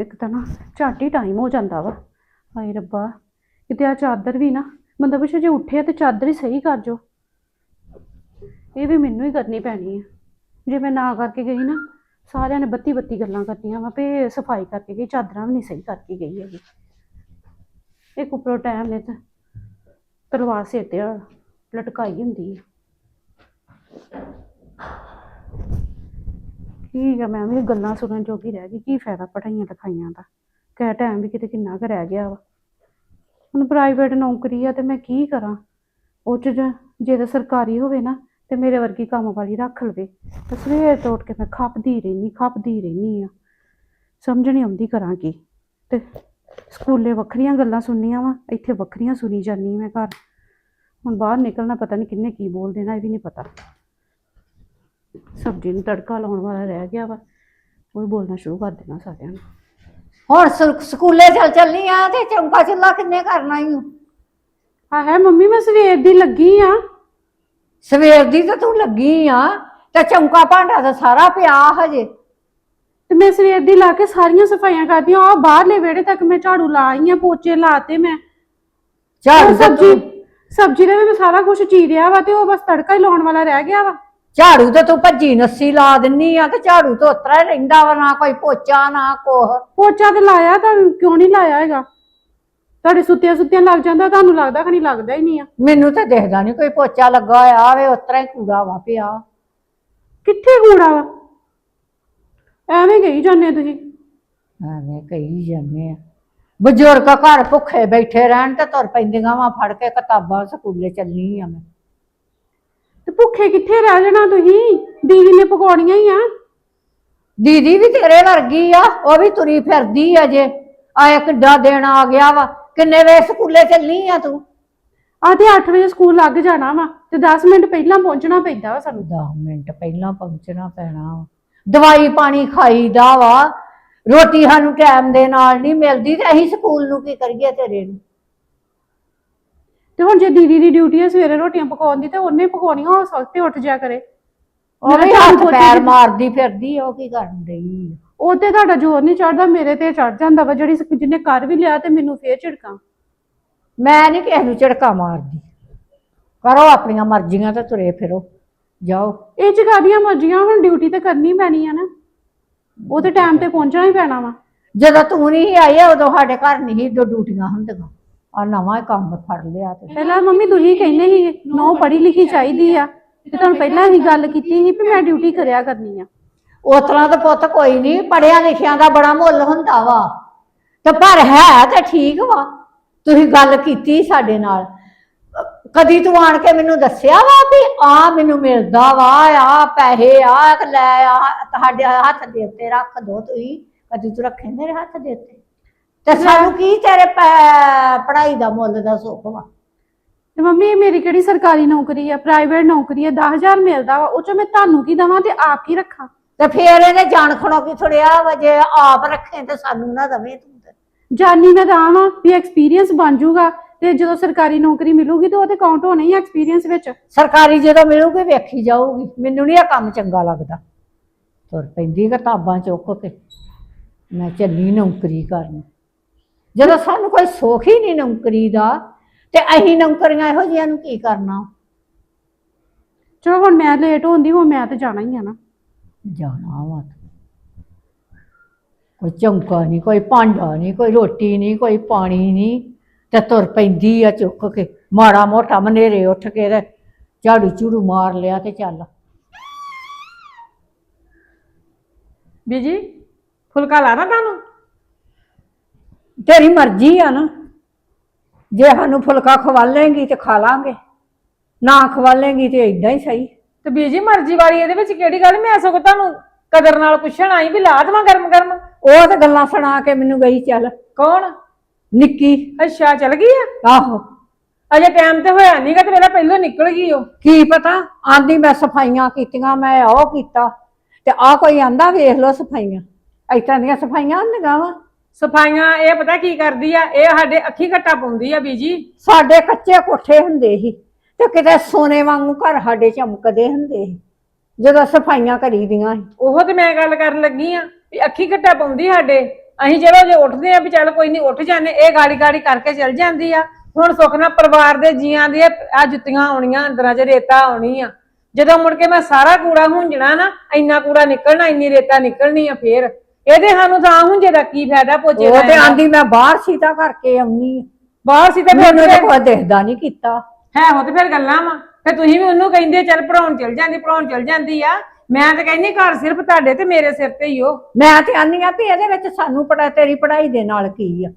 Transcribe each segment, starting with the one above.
ਇੱਕ ਤਾਂ ਨਾ ਝੱਟ ਹੀ ਟਾਈਮ ਹੋ ਜਾਂਦਾ ਵਾ। ਹਾਏ ਰੱਬਾ, ਕਿਤੇ ਆ ਚਾਦਰ ਵੀ ਨਾ, ਬੰਦਾ ਪੁੱਛੇ ਜੇ ਉੱਠਿਆ ਤੇ ਚਾਦਰ ਹੀ ਸਹੀ ਕਰ ਜੋ। ਇਹ ਵੀ ਮੈਨੂੰ ਹੀ ਕਰਨੀ ਪੈਣੀ ਹੈ ਜੇ ਮੈਂ ਨਾ ਕਰਕੇ ਗਈ ਨਾ, ਸਾਰਿਆਂ ਨੇ ਬੱਤੀ ਬੱਤੀ ਗੱਲਾਂ ਕਰਨੀਆਂ ਵਾ ਵੀ ਸਫ਼ਾਈ ਕਰਕੇ ਗਈ, ਚਾਦਰਾਂ ਵੀ ਨਹੀਂ ਸਹੀ ਕਰਕੇ ਗਈ ਹੈਗੀ। ਇੱਕ ਉੱਪਰੋਂ ਟਾਈਮ ਨੇ ਤਾਂ ਤਲਵਾਰ ਸਿਰ ਤੇ ਲਟਕਾਈ ਹੁੰਦੀ ਹੈ ਠੀਕ ਆ, ਮੈਂ ਵੀ ਗੱਲਾਂ ਸੁਣਨ ਜੋਗੀ ਰਹਿ ਗਈ, ਕੀ ਫਾਇਦਾ ਪੜਾਈਆਂ ਲਿਖਾਈਆਂ ਦਾ? ਕਹਿ ਟਾਈਮ ਵੀ ਕਿਤੇ ਕਿੰਨਾ ਕੁ ਰਹਿ ਗਿਆ ਵਾ। ਹੁਣ ਪ੍ਰਾਈਵੇਟ ਨੌਕਰੀ ਆ ਤੇ ਮੈਂ ਕੀ ਕਰਾਂ? ਉਹ ਚ ਜੇ ਤਾਂ ਸਰਕਾਰੀ ਹੋਵੇ ਨਾ, ਤੇ ਮੇਰੇ ਵਰਗੀ ਕੰਮ ਵਾਲੀ ਰੱਖ ਲਵੇ। ਤੇ ਸਵੇਰ ਤੋਂ ਉੱਠ ਕੇ ਮੈਂ ਖੱਪਦੀ ਰਹਿਨੀ ਖੱਪਦੀ ਰਹਿਨੀ ਆ। ਸਮਝ ਨਹੀਂ ਆਉਂਦੀ ਕਰਾਂ ਕੀ। ਤੇ ਸਕੂਲੇ ਵੱਖਰੀਆਂ ਗੱਲਾਂ ਸੁਣਨੀਆਂ ਵਾ, ਇੱਥੇ ਵੱਖਰੀਆਂ ਸੁਣੀ ਜਾਂਦੀ ਮੈਂ ਘਰ। ਹੁਣ ਬਾਹਰ ਨਿਕਲਣਾ ਪਤਾ ਨਹੀਂ ਕਿੰਨੇ ਕੀ ਬੋਲ ਦੇਣਾ ਇਹ ਵੀ ਨਹੀਂ ਪਤਾ। ਸਬਜ਼ੀ ਨੂੰ ਤੜਕਾ ਲਾਉਣ ਵਾਲਾ ਰਹਿ ਗਿਆ ਵਾ ਉਹ ਵੀ ਬੋਲਣਾ ਸ਼ੁਰੂ ਕਰ ਦੇਣਾ ਸਾਰਿਆਂ ਨੂੰ। ਹੁਣ ਸ- ਸਕੂਲੇ ਚੱਲ ਚੱਲਨੀ ਆ ਤੇ ਚੌਂਕਾ ਚੁੱਲਾ ਕਿੰਨੇ ਕਰਨਾ ਈ ਓ? ਆ ਹੈ ਮੰਮੀ ਮੈਂ ਸਵੇਰ ਦੀ ਲੱਗੀ ਆ। ਸਵੇਰ ਦੀ ਤਾਂ ਤੂੰ ਲੱਗੀ ਆ ਤੇ ਚੌਂਕਾ ਭਾਂਡਾ ਤਾਂ ਸਾਰਾ ਪਿਆ ਹਜੇ। ਤੇ ਮੈਂ ਸਵੇਰ ਦੀ ਲਾ ਕੇ ਸਾਰੀਆਂ ਸਫਾਈਆਂ ਕਰਦੀ ਆ ਬਾਹਰਲੇ ਵਿਹੜੇ ਤੱਕ ਮੈਂ ਝਾੜੂ ਲਾ ਆਈ ਆ ਪੋਚੇ ਲਾਤੇ ਮੈਂ। ਤਾਂ ਸਬਜ਼ੀ ਸਬਜ਼ੀ ਦਾ ਵੀ ਮੈਂ ਸਾਰਾ ਕੁਝ ਚੀਰਿਆ ਵਾ ਤੇ ਉਹ ਬਸ ਤੜਕਾ ਹੀ ਲਾਉਣ ਵਾਲਾ ਰਹਿ ਗਿਆ ਵਾ। ਝਾੜੂ ਤਾਂ ਤੂੰ ਭੱਜੀ ਨੱਸੀ ਲਾ ਦਿੰਨੀ ਆ ਤੇ ਝਾੜੂ ਤਾਂ ਉਤਰਾ ਰਹਿੰਦਾ ਵਾ ਨਾ ਕੋਈ ਪੋਚਾ ਨਾ ਕੋਹ ਪੋਚਾ ਤੇ ਲਾਇਆ ਤਾਂ ਕਿਉਂ ਨਹੀਂ ਲਾਇਆ ਹੈਗਾ? ਤੁਹਾਡੇ ਸੁੱਤਿਆਂ ਸੁੱਤਿਆਂ ਲੱਗ ਜਾਂਦਾ ਤੁਹਾਨੂੰ ਲੱਗਦਾ ਕਿ ਨਹੀਂ ਲੱਗਦਾ ਹੀ ਨਹੀਂ ਆ। ਮੈਨੂੰ ਤਾਂ ਦਿਖਦਾ ਨਹੀਂ ਕੋਈ ਪੋਚਾ ਲੱਗਾ ਆ ਵੇ ਉਤਰਾ ਹੀ ਕੂੜਾ ਵਾ ਪਿਆ। ਕਿੱਥੇ ਕੂੜਾ ਵਾ? ਐਵੇਂ ਗਈ ਜਾਂਦੇ ਤੁਸੀਂ। ਐਵੇਂ ਕਹੀ ਜਾਂਦੇ ਆ। ਬਜ਼ੁਰਗ ਘਰ ਭੁੱਖੇ ਬੈਠੇ ਰਹਿਣ ਤੇ ਤੁਰ ਪੈਂਦੀਆਂ ਵਾ ਫੜ ਕੇ ਕਿਤਾਬਾਂ ਸਕੂਲੇ ਚੱਲਣੀ ਆ ਮੈਂ। ਤੇ ਭੁੱਖੇ ਕਿੱਥੇ ਰਹਿ ਜਾਣਾ ਤੁਸੀਂ? ਦੀਦੀ ਨੇ ਪਕੌੜੀਆਂ ਹੀ ਆ। ਦੀਦੀ ਵੀ ਤੇਰੇ ਵਰਗੀ ਆ ਉਹ ਵੀ ਤੁਰੀ ਫਿਰਦੀ ਆ ਜੇ। ਆ ਕਿੱਡਾ ਦਿਨ ਆ ਗਿਆ ਵਾ ਕਿੰਨੇ ਵੇ ਸਕੂਲੇ ਚੱਲਣੀ ਆ ਤੂੰ? ਆ ਤੇ 8 ਵਜੇ ਸਕੂਲ ਲੱਗ ਜਾਣਾ ਵਾ ਤੇ 10 ਮਿੰਟ ਪਹਿਲਾਂ ਪਹੁੰਚਣਾ ਪੈਂਦਾ ਵਾ ਸਾਨੂੰ। 10 ਮਿੰਟ ਪਹਿਲਾਂ ਪਹੁੰਚਣਾ ਪੈਣਾ ਵਾ। ਦਵਾਈ ਪਾਣੀ ਖਾਈਦਾ ਵਾ ਰੋਟੀ ਸਾਨੂੰ ਟਾਈਮ ਦੇ ਨਾਲ ਨਹੀਂ ਮਿਲਦੀ ਤੇ ਅਸੀਂ ਸਕੂਲ ਨੂੰ ਕੀ ਕਰੀਏ ਤੇਰੇ ਨੂੰ? ਤੇ ਹੁਣ ਜੇ ਦੀਦੀ ਦੀ ਡਿਊਟੀ ਹੈ ਸਵੇਰੇ ਰੋਟੀਆਂ ਪਕਾਉਣ ਦੀ ਤੇ ਉਹਨੇ ਪਕਾਉਣੀਆਂ ਉਹ ਸਵਖਤੇ ਉੱਠ ਜਾ ਕਰੇ। ਉਹ ਵੀ ਹੱਥ ਪੈਰ ਮਾਰਦੀ ਫਿਰਦੀ ਆ, ਉਹ ਕੀ ਕਰਨ ਡਈ ਆ? ਉਹ ਤੇ ਤੁਹਾਡਾ ਜ਼ੋਰ ਨਹੀਂ ਚੜਦਾ ਮੇਰੇ ਤੇ ਚੜ ਜਾਂਦਾ ਵਾ ਜਿਹੜੀ ਸ- ਜਿਹਨੇ ਕਰ ਵੀ ਲਿਆ ਤੇ ਮੈਨੂੰ ਫੇਰ ਝਿੜਕਾਂ। ਮੈਂ ਨਹੀਂ ਕਿਸੇ ਨੂੰ ਝੜਕਾ ਮਾਰਦੀ। ਕਰੋ ਆਪਣੀਆਂ ਮਰਜ਼ੀਆਂ ਤੇ ਤੁਰੇ ਫਿਰੋ ਜਾਓ। ਇਹ ਚ ਕਾਦੀਆਂ ਮਰਜ਼ੀਆਂ ਹੁਣ ਡਿਊਟੀ ਤੇ ਕਰਨੀ ਪੈਣੀ ਆ ਨਾ। ਉਹ ਤੇ ਟਾਈਮ ਤੇ ਪਹੁੰਚਣਾ ਹੀ ਪੈਣਾ ਵਾ। ਜਦੋਂ ਤੂੰ ਨਹੀਂ ਆਈ ਉਦੋਂ ਸਾਡੇ ਘਰ ਨਹੀਂ ਦੋ ਡਿਊਟੀਆਂ ਹੁੰਦੀਆਂ। ਆ ਨਵਾਂ ਹੀ ਕੰਮ ਫੜ ਲਿਆ ਤੇ। ਪਹਿਲਾਂ ਮੰਮੀ ਤੁਸੀਂ ਕਹਿੰਦੇ ਸੀ ਨੋ ਪੜ੍ਹੀ ਲਿਖੀ ਚਾਹੀਦੀ ਆ। ਤੇ ਤੁਹਾਨੂੰ ਪਹਿਲਾਂ ਹੀ ਗੱਲ ਕੀਤੀ ਸੀ ਵੀ ਮੈਂ ਡਿਊਟੀ ਕਰਿਆ ਕਰਨੀ ਆ। ਉਸ ਤਰ੍ਹਾਂ ਤਾਂ ਪੁੱਤ ਕੋਈ ਨਹੀਂ ਪੜਿਆ ਲਿਖਿਆ ਦਾ ਬੜਾ ਮੁੱਲ ਹੁੰਦਾ ਵਾ। ਤੇ ਪਰ ਹੈ ਤੇ ਠੀਕ ਵਾ। ਤੁਸੀਂ ਗੱਲ ਕੀਤੀ ਸਾਡੇ ਨਾਲ। ਕਦੀ ਤੂੰ ਆਣ ਕੇ ਮੈਨੂੰ ਦੱਸਿਆ ਵਾ ਵੀ ਆ ਮੈਨੂੰ ਮਿਲਦਾ ਵਾ ਆ ਪੈਸੇ ਆ ਲੈ ਆ ਤੁਹਾਡੇ ਹੱਥ ਦੇ ਉੱਤੇ ਰੱਖ ਦੋ ਤੁਸੀਂ। ਕਦੀ ਤੂੰ ਰੱਖੇ ਮੇਰੇ ਹੱਥ ਦੇ ਉੱਤੇ? ਤੇ ਸਾਨੂੰ ਕੀ ਤੇਰੇ ਪੈ- ਪੜ੍ਹਾਈ ਦਾ ਮੁੱਲ ਦਾ ਸੁੱਖ ਵਾ ਤੇ ਮੰਮੀ ਇਹ ਮੇਰੀ ਕਿਹੜੀ ਸਰਕਾਰੀ ਨੌਕਰੀ ਆ? ਪ੍ਰਾਈਵੇਟ ਨੌਕਰੀ ਆ 10000 ਮਿਲਦਾ ਵਾ ਉਹ ਚ ਮੈਂ ਤੁਹਾਨੂੰ ਕੀ ਦਵਾਂ ਤੇ ਆਪ ਕੀ ਰੱਖਾਂ? ਤੇ ਫੇਰ ਇਹਨੇ ਜਾਣ ਖਣੋ ਕੀ ਥੋੜਿਆ ਵਾ ਜੇ ਆਪ ਰੱਖੇ ਤੇ ਸਾਨੂੰ ਨਾ ਦਵੇਂ ਤੂੰ ਤੇ। ਜਾਨੀ ਮੈਂ ਤਾਂ ਵਾਂ ਵੀ ਐਕਸਪੀਰੀਅੰਸ ਬਣ ਜਾਊਗਾ ਤੇ ਜਦੋਂ ਸਰਕਾਰੀ ਨੌਕਰੀ ਮਿਲੂਗੀ ਤਾਂ ਉਹਦੇ ਕਾਊਂਟ ਹੋਣਾ ਹੀ ਐਕਸਪੀਰੀਅੰਸ ਵਿੱਚ। ਸਰਕਾਰੀ ਜਦੋਂ ਮਿਲੂਗੀ ਵੇਖੀ ਜਾਊਗੀ ਮੈਨੂੰ ਨਹੀਂ ਇਹ ਕੰਮ ਚੰਗਾ ਲੱਗਦਾ। ਤੁਰ ਪੈਂਦੀ ਕਿਤਾਬਾਂ ਚੁੱਕ ਕੇ ਮੈਂ ਚੱਲੀ ਨੌਕਰੀ ਕਰਨ। ਜਦੋਂ ਸਾਨੂੰ ਕੋਈ ਸੁੱਖ ਹੀ ਨਹੀਂ ਨੌਕਰੀ ਦਾ ਤੇ ਅਸੀਂ ਨੌਕਰੀਆਂ ਇਹੋ ਜਿਹੀਆਂ ਨੂੰ ਕੀ ਕਰਨਾ? ਚਲੋ ਹੁਣ ਮੈਂ ਲੇਟ ਹੁੰਦੀ ਹੁਣ ਮੈਂ ਤੇ ਜਾਣਾ ਹੀ ਆ ਨਾ। ਜਾਣਾ ਵਾ ਕੋਈ ਚੌਂਕਾ ਨਹੀਂ ਕੋਈ ਭਾਂਡਾ ਨਹੀਂ ਕੋਈ ਰੋਟੀ ਨਹੀਂ ਕੋਈ ਪਾਣੀ ਨਹੀਂ ਤੇ ਤੁਰ ਪੈਂਦੀ ਆ ਚੁੱਕ ਕੇ। ਮਾੜਾ ਮੋਟਾ ਮਨੇਰੇ ਉੱਠ ਕੇ ਤੇ ਝਾੜੂ ਝੂੜੂ ਮਾਰ ਲਿਆ ਤੇ ਚੱਲ। ਬੀਜੀ ਫੁਲਕਾ ਲਾਣਾ ਤੁਹਾਨੂੰ? ਤੇਰੀ ਮਰਜ਼ੀ ਆ ਨਾ। ਜੇ ਸਾਨੂੰ ਫੁਲਕਾ ਖਵਾਲੇਂਗੀ ਤੇ ਖਾ ਲਾਂਗੇ। ਨਾ ਖਵਾਲੇਂਗੀ ਤੇ ਇਦਾਂ ਹੀ ਸਹੀ। ਤੇ ਬੀਜੀ ਮਰਜ਼ੀ ਵਾਲੀ ਇਹਦੇ ਵਿੱਚ ਕਿਹੜੀ ਗੱਲ? ਮੈਂ ਸਗੋਂ ਤੁਹਾਨੂੰ ਕਦਰ ਨਾਲ ਪੁੱਛਣ ਆਈ ਵੀ ਲਾ ਦੇਵਾਂ ਗਰਮ ਗਰਮ ਉਹ ਤੇ ਗੱਲਾਂ ਸੁਣਾ ਕੇ ਮੈਨੂੰ ਗਈ ਚੱਲ। ਕੌਣ? ਨਿੱਕੀ। ਅੱਛਾ ਚਲ ਗਈ ਆ? ਆਹੋ। ਅਜੇ ਟਾਈਮ ਤੇ ਹੋਇਆ ਨਹੀਂਗਾ ਤੇ ਮੇਰਾ ਪਹਿਲਾਂ ਨਿਕਲ ਗਈ ਉਹ। ਕੀ ਪਤਾ? ਆਂਦੀ ਮੈਂ ਸਫਾਈਆਂ ਕੀਤੀਆਂ ਮੈਂ ਉਹ ਕੀਤਾ। ਤੇ ਆ ਕੋਈ ਆਂਦਾ ਵੇਖ ਲੋ ਸਫਾਈਆਂ। ਇਤਾਂ ਦੀਆਂ ਸਫਾਈਆਂ ਹੁੰਦੀਆਂ ਵਾ। ਸਫਾਈਆਂ ਇਹ ਪਤਾ ਕੀ ਕਰਦੀ ਆ? ਇਹ ਸਾਡੇ ਅੱਖੀ ਘੱਟਾ ਪਾਉਂਦੀ ਆ ਬੀਜੀ। ਸਾਡੇ ਕੱਚੇ ਕੋਠੇ ਹੁੰਦੇ ਸੀ ਤੇ ਕਿਤੇ ਸੋਨੇ ਵਾਂਗੂ ਘਰ ਸਾਡੇ ਚਮਕਦੇ ਹੁੰਦੇ ਸੀ ਜਦੋਂ ਸਫਾਈਆਂ ਕਰੀਦੀਆਂ ਸੀ। ਉਹ ਤੇ ਮੈਂ ਗੱਲ ਕਰਨ ਲੱਗੀ ਆ ਵੀ ਅੱਖੀ ਘੱਟਾ ਪਾਉਂਦੀ ਸਾਡੇ। ਅਸੀਂ ਚਲੋ ਜੇ ਉੱਠਦੇ ਆ ਵੀ ਚੱਲ ਕੋਈ ਨਹੀਂ ਉੱਠ ਜਾਂਦੇ ਇਹ ਗਾੜੀ ਗਾੜੀ ਕਰਕੇ ਚੱਲ ਜਾਂਦੀ ਆ। ਹੁਣ ਸੁੱਖ ਨਾਲ ਪਰਿਵਾਰ ਦੇ ਜੀਆਂ ਦੀ ਆ ਜੁੱਤੀਆਂ ਆਉਣੀਆਂ ਅੰਦਰਾਂ 'ਚ ਰੇਤਾ ਆਉਣੀ ਆ। ਜਦੋਂ ਮੁੜ ਕੇ ਮੈਂ ਸਾਰਾ ਕੂੜਾ ਹੁੰਜਣਾ ਨਾ ਇੰਨਾ ਕੂੜਾ ਨਿਕਲਣਾ ਇੰਨੀ ਰੇਤਾ ਨਿਕਲਣੀ ਆ ਫੇਰ। ਇਹਦੇ ਸਾਨੂੰ ਤਾਂ ਹੁੰਜੇ ਦਾ ਕੀ ਫਾਇਦਾ ਪੋਚੇ ਉਹ ਤੇ ਆਂਦੀ ਮੈਂ ਬਾਹਰ ਸੀਤਾ ਕਰਕੇ ਆਉਣੀ ਬਾਹਰ ਸੀ ਤੇ ਫਿਰ ਮੈਨੂੰ ਤਾਂ ਕੋਈ ਦਿਖਦਾ ਨਹੀਂ ਕੀਤਾ। ਹੈ ਹੋ ਤੇ ਫਿਰ ਗੱਲਾਂ ਵਾ। ਫਿਰ ਤੁਸੀਂ ਵੀ ਉਹਨੂੰ ਕਹਿੰਦੇ ਚੱਲ ਪੜਾਉਣ ਚਲ ਜਾਂਦੀ ਪੜਾਉਣ ਚਲ ਜਾਂਦੀ ਆ। ਮੈਂ ਤਾਂ ਕਹਿੰਦੀ ਘਰ ਸਿਰਫ ਤੁਹਾਡੇ ਤੇ ਮੇਰੇ ਸਿਰ ਤੇ ਹੀ ਹੋ ਮੈਂ ਤੇ ਆਨੀ ਆ ਵੀ ਇਹਦੇ ਵਿੱਚ ਸਾਨੂੰ ਪੜਾ ਤੇਰੀ ਪੜ੍ਹਾਈ ਦੇ ਨਾਲ ਕੀ ਆ?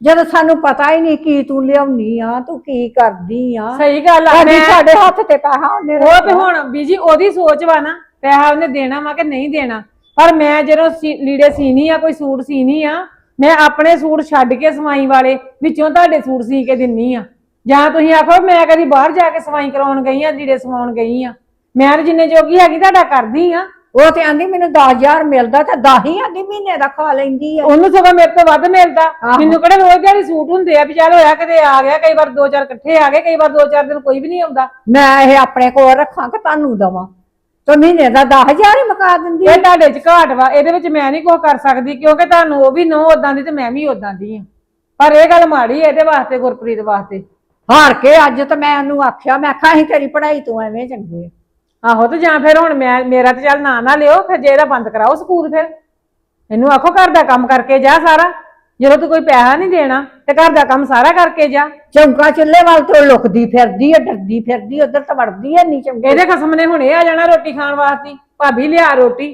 ਜਦੋਂ ਸਾਨੂੰ ਪਤਾ ਹੀ ਨਹੀਂ ਕੀ ਤੂੰ ਲਿਆਉਣੀ ਆ ਤੂੰ ਕੀ ਕਰਦੀ ਆ। ਸਹੀ ਗੱਲ ਆ ਕਦੀ ਮੈਂ ਸਾਡੇ ਹੱਥ ਤੇ ਪੈਸਾ ਉਹਨੇ ਉਹ ਤੇ ਰੱਖਿਆ। ਹੁਣ ਬੀਜੀ ਉਹਦੀ ਸੋਚ ਵਾ ਨਾ ਪੈਸਾ ਉਹਨੇ ਦੇਣਾ ਵਾ ਕਿ ਨਹੀਂ ਦੇਣਾ? ਪਰ ਮੈਂ ਜਦੋਂ ਸੀ- ਲੀੜੇ ਸੀਨੀ ਆ ਕੋਈ ਸੂਟ ਸੀਨੀ ਆ ਮੈਂ ਆਪਣੇ ਸੂਟ ਛੱਡ ਕੇ ਸਵਾਈ ਵਾਲੇ ਵਿੱਚੋਂ ਤੁਹਾਡੇ ਸੂਟ ਸੀ ਕੇ ਦਿੰਨੀ ਆ। ਜਾਂ ਤੁਸੀਂ ਆਖੋ ਮੈਂ ਕਦੀ ਬਾਹਰ ਜਾ ਕੇ ਸਵਾਈ ਕਰਾਉਣ ਗਈ ਆ ਲੀੜੇ ਸਵਾਉਣ ਗਈ ਆ। ਮੈਂ ਤਾਂ ਜਿੰਨੇ ਜੋਗੀ ਹੈਗੀ ਤੁਹਾਡਾ ਕਰਦੀ ਆ। ਉਹ ਤੇ ਆਂਦੀ ਮੈਨੂੰ 10000 ਮਿਲਦਾ ਤੇ 10 ਹੀ ਆਂਦੀ ਮਹੀਨੇ ਦਾ ਖਾ ਲੈਂਦੀ ਆ। ਉਹਨੂੰ ਸਗੋਂ ਮੇਰੇ ਤੋਂ ਵੱਧ ਮਿਲਦਾ। ਆਹੋ। ਮੈਨੂੰ ਕਿਹੜੇ ਰੋਜ਼ ਦਿਹਾੜੀ ਸੂਟ ਹੁੰਦੇ ਆ ਵੀ ਚੱਲ ਹੋਇਆ ਕਿਤੇ ਆ ਗਿਆ ਕਈ ਵਾਰ ਦੋ ਚਾਰ ਇਕੱਠੇ ਆ ਗਏ ਕਈ ਵਾਰ ਦੋ ਚਾਰ ਦਿਨ ਕੋਈ ਵੀ ਨਹੀਂ ਆਉਂਦਾ। ਮੈਂ ਇਹ ਆਪਣੇ ਕੋਲ ਰੱਖਾਂ ਕਿ ਤੁਹਾਨੂੰ ਦਵਾਂ। ਤੇ ਮਹੀਨੇ ਦਾ 10000 ਹੀ ਮੁਕਾ ਦਿੰਦੀ। ਇਹ ਤੁਹਾਡੇ ਚ ਘਾਟ ਵਾ ਇਹਦੇ ਵਿੱਚ ਮੈਂ ਨਹੀਂ ਕੁਝ ਕਰ ਸਕਦੀ ਕਿਉਂਕਿ ਤੁਹਾਨੂੰ ਉਹ ਵੀ ਨੋ ਉਦਾਂ ਦੀ ਤੇ ਮੈਂ ਵੀ ਉਦਾਂ ਦੀ ਆ ਪਰ ਇਹ ਗੱਲ ਮਾੜੀ ਹੈ ਇਹਦੇ ਵਾਸਤੇ ਗੁਰਪ੍ਰੀਤ ਵਾਸਤੇ ਹਾਰ ਕੇ ਅੱਜ ਤਾਂ ਮੈਂ ਉਹਨੂੰ ਆਖਿਆ ਮੈਂ ਆਖਾਂ ਹੀ ਤੇਰੀ ਪੜ੍ਹਾਈ ਤੂੰ ਐਵੇਂ ਚੰਗੇ ਆ। ਆਹੋ ਤੇ ਜਾਂ ਫਿਰ ਹੁਣ ਮੈਂ ਮੇਰਾ ਤੇ ਚੱਲ ਨਾਂ ਨਾ ਲਿਓ ਫਿਰ ਜੇ ਇਹਦਾ ਬੰਦ ਕਰਾਓ ਸਕੂਲ ਫਿਰ ਇਹਨੂੰ ਆਖੋ ਘਰ ਦਾ ਕੰਮ ਕਰਕੇ ਜਾ ਸਾਰਾ ਜਦੋਂ ਤੂੰ ਕੋਈ ਪੈਸਾ ਨਹੀਂ ਦੇਣਾ ਤੇ ਘਰ ਦਾ ਕੰਮ ਸਾਰਾ ਕਰਕੇ ਜਾ। ਚੌਂਕਾ ਚੁੱਲ੍ਹੇ ਵੱਲ ਤੋਂ ਲੁਕਦੀ ਫਿਰਦੀ ਆ ਡਰਦੀ ਫਿਰਦੀ ਉਧਰ ਤਾਂ ਵੜਦੀ ਐ ਨਹੀਂ ਚੰਗੇ। ਇਹਦੇ ਖਸਮ ਨੇ ਹੁਣੇ ਆ ਜਾਣਾ ਰੋਟੀ ਖਾਣ ਵਾਸਤੇ। ਭਾਬੀ ਲਿਆ ਰੋਟੀ।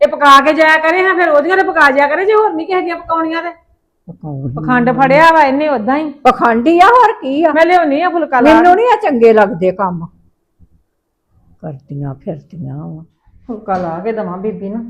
ਇਹ ਪਕਾ ਕੇ ਜਾਇਆ ਕਰੇ ਹਾਂ ਫਿਰ ਉਹਦੀਆਂ ਤੇ ਪਕਾ ਜਾਇਆ ਕਰੇ ਜੇ ਹੋਰ ਨਹੀਂ ਕਿਸੇ ਦੀਆਂ ਪਕਾਉਣੀਆਂ ਤੇ? ਪਖੰਡ ਫੜਿਆ ਵਾ ਇਹਨੇ ਉਦਾਂ ਹੀ। ਪਖੰਡੀ ਆ ਹੋਰ ਕੀ ਆ? ਮੈਂ ਲਿਆਉਣੀ ਆ ਫੁਲਕਾ ਲਾ ਮੈਨੂੰ ਨਹੀਂ ਆ ਚੰਗੇ ਲੱਗਦੇ ਕੰਮ। ਕਰਦੀਆਂ ਫਿਰਦੀਆਂ ਵਾ। ਫੁਲਕਾ ਲਾ ਕੇ ਦਵਾਂ ਬੀਬੀ ਨੂੰ।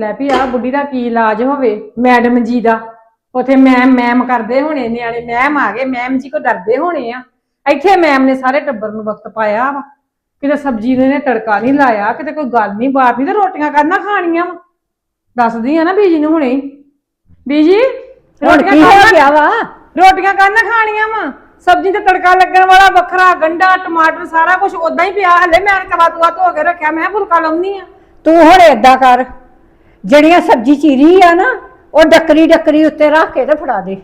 ਲੈ ਵੀ ਆ ਬੁੱਢੀ ਦਾ ਕੀ ਇਲਾਜ ਹੋਵੇ ਮੈਡਮ ਜੀ ਦਾ। ਉਥੇ ਮੈਮ ਮੈਮ ਕਰਦੇ ਹੋਣੇ ਨਿਆਣੇ ਮੈਮ ਆ ਗਏ ਮੈਮ ਜੀ ਕੋ ਡਰਦੇ ਹੋਣੇ ਆ। ਇੱਥੇ ਮੈਮ ਨੇ ਸਾਰੇ ਟੱਬਰ ਨੂੰ ਵਕਤ ਪਾਇਆ ਵਾ। ਕਿਤੇ ਸਬਜ਼ੀ ਨੂੰ ਤੜਕਾ ਨਹੀਂ ਲਾਇਆ ਕਿਤੇ ਕੋਈ ਗੱਲ ਨਹੀਂ ਬਾਤ ਨਹੀਂ ਤੇ ਰੋਟੀਆਂ ਕਰਨਾ ਖਾਣੀਆਂ ਵਾ। ਦੱਸਦੀ ਆ ਨਾ ਬੀਜੀ ਨੂੰ ਹੁਣੇ। ਹੀ। ਬੀਜੀ ਹੁਣ ਰੋਟੀਆਂ ਕੀ ਹੋ ਕਰਨਾ ਗਿਆ ਵਾ? ਰੋਟੀਆਂ ਕਰਨਾ ਖਾਣੀਆਂ ਵਾ। ਸਬਜ਼ੀ ਤੇ ਤੜਕਾ ਲੱਗਣ ਵਾਲਾ ਵੱਖਰਾ ਗੰਡਾ ਟਮਾਟਰ ਸਾਰਾ ਕੁਝ ਉਦਾਂ ਹੀ ਪਿਆ। ਹਲੇ ਮੈਂ ਕਵਾ ਤੁਆ ਧੋ ਕੇ ਰੱਖਿਆ ਮੈਂ ਕਿਹਾ ਫੁਲਕਾ ਲਾਉਣੀ ਆ। ਤੂੰ ਹੁਣ ਏਦਾਂ ਕਰ। ਜਿਹੜੀਆਂ ਸਬਜ਼ੀ ਚੀਰੀ ਆ ਨਾ ਉਹ ਡੱਕਰੀ ਡੱਕਰੀ ਉੱਤੇ ਰੱਖ ਕੇ ਤੇ ਫੜਾ ਦੇ।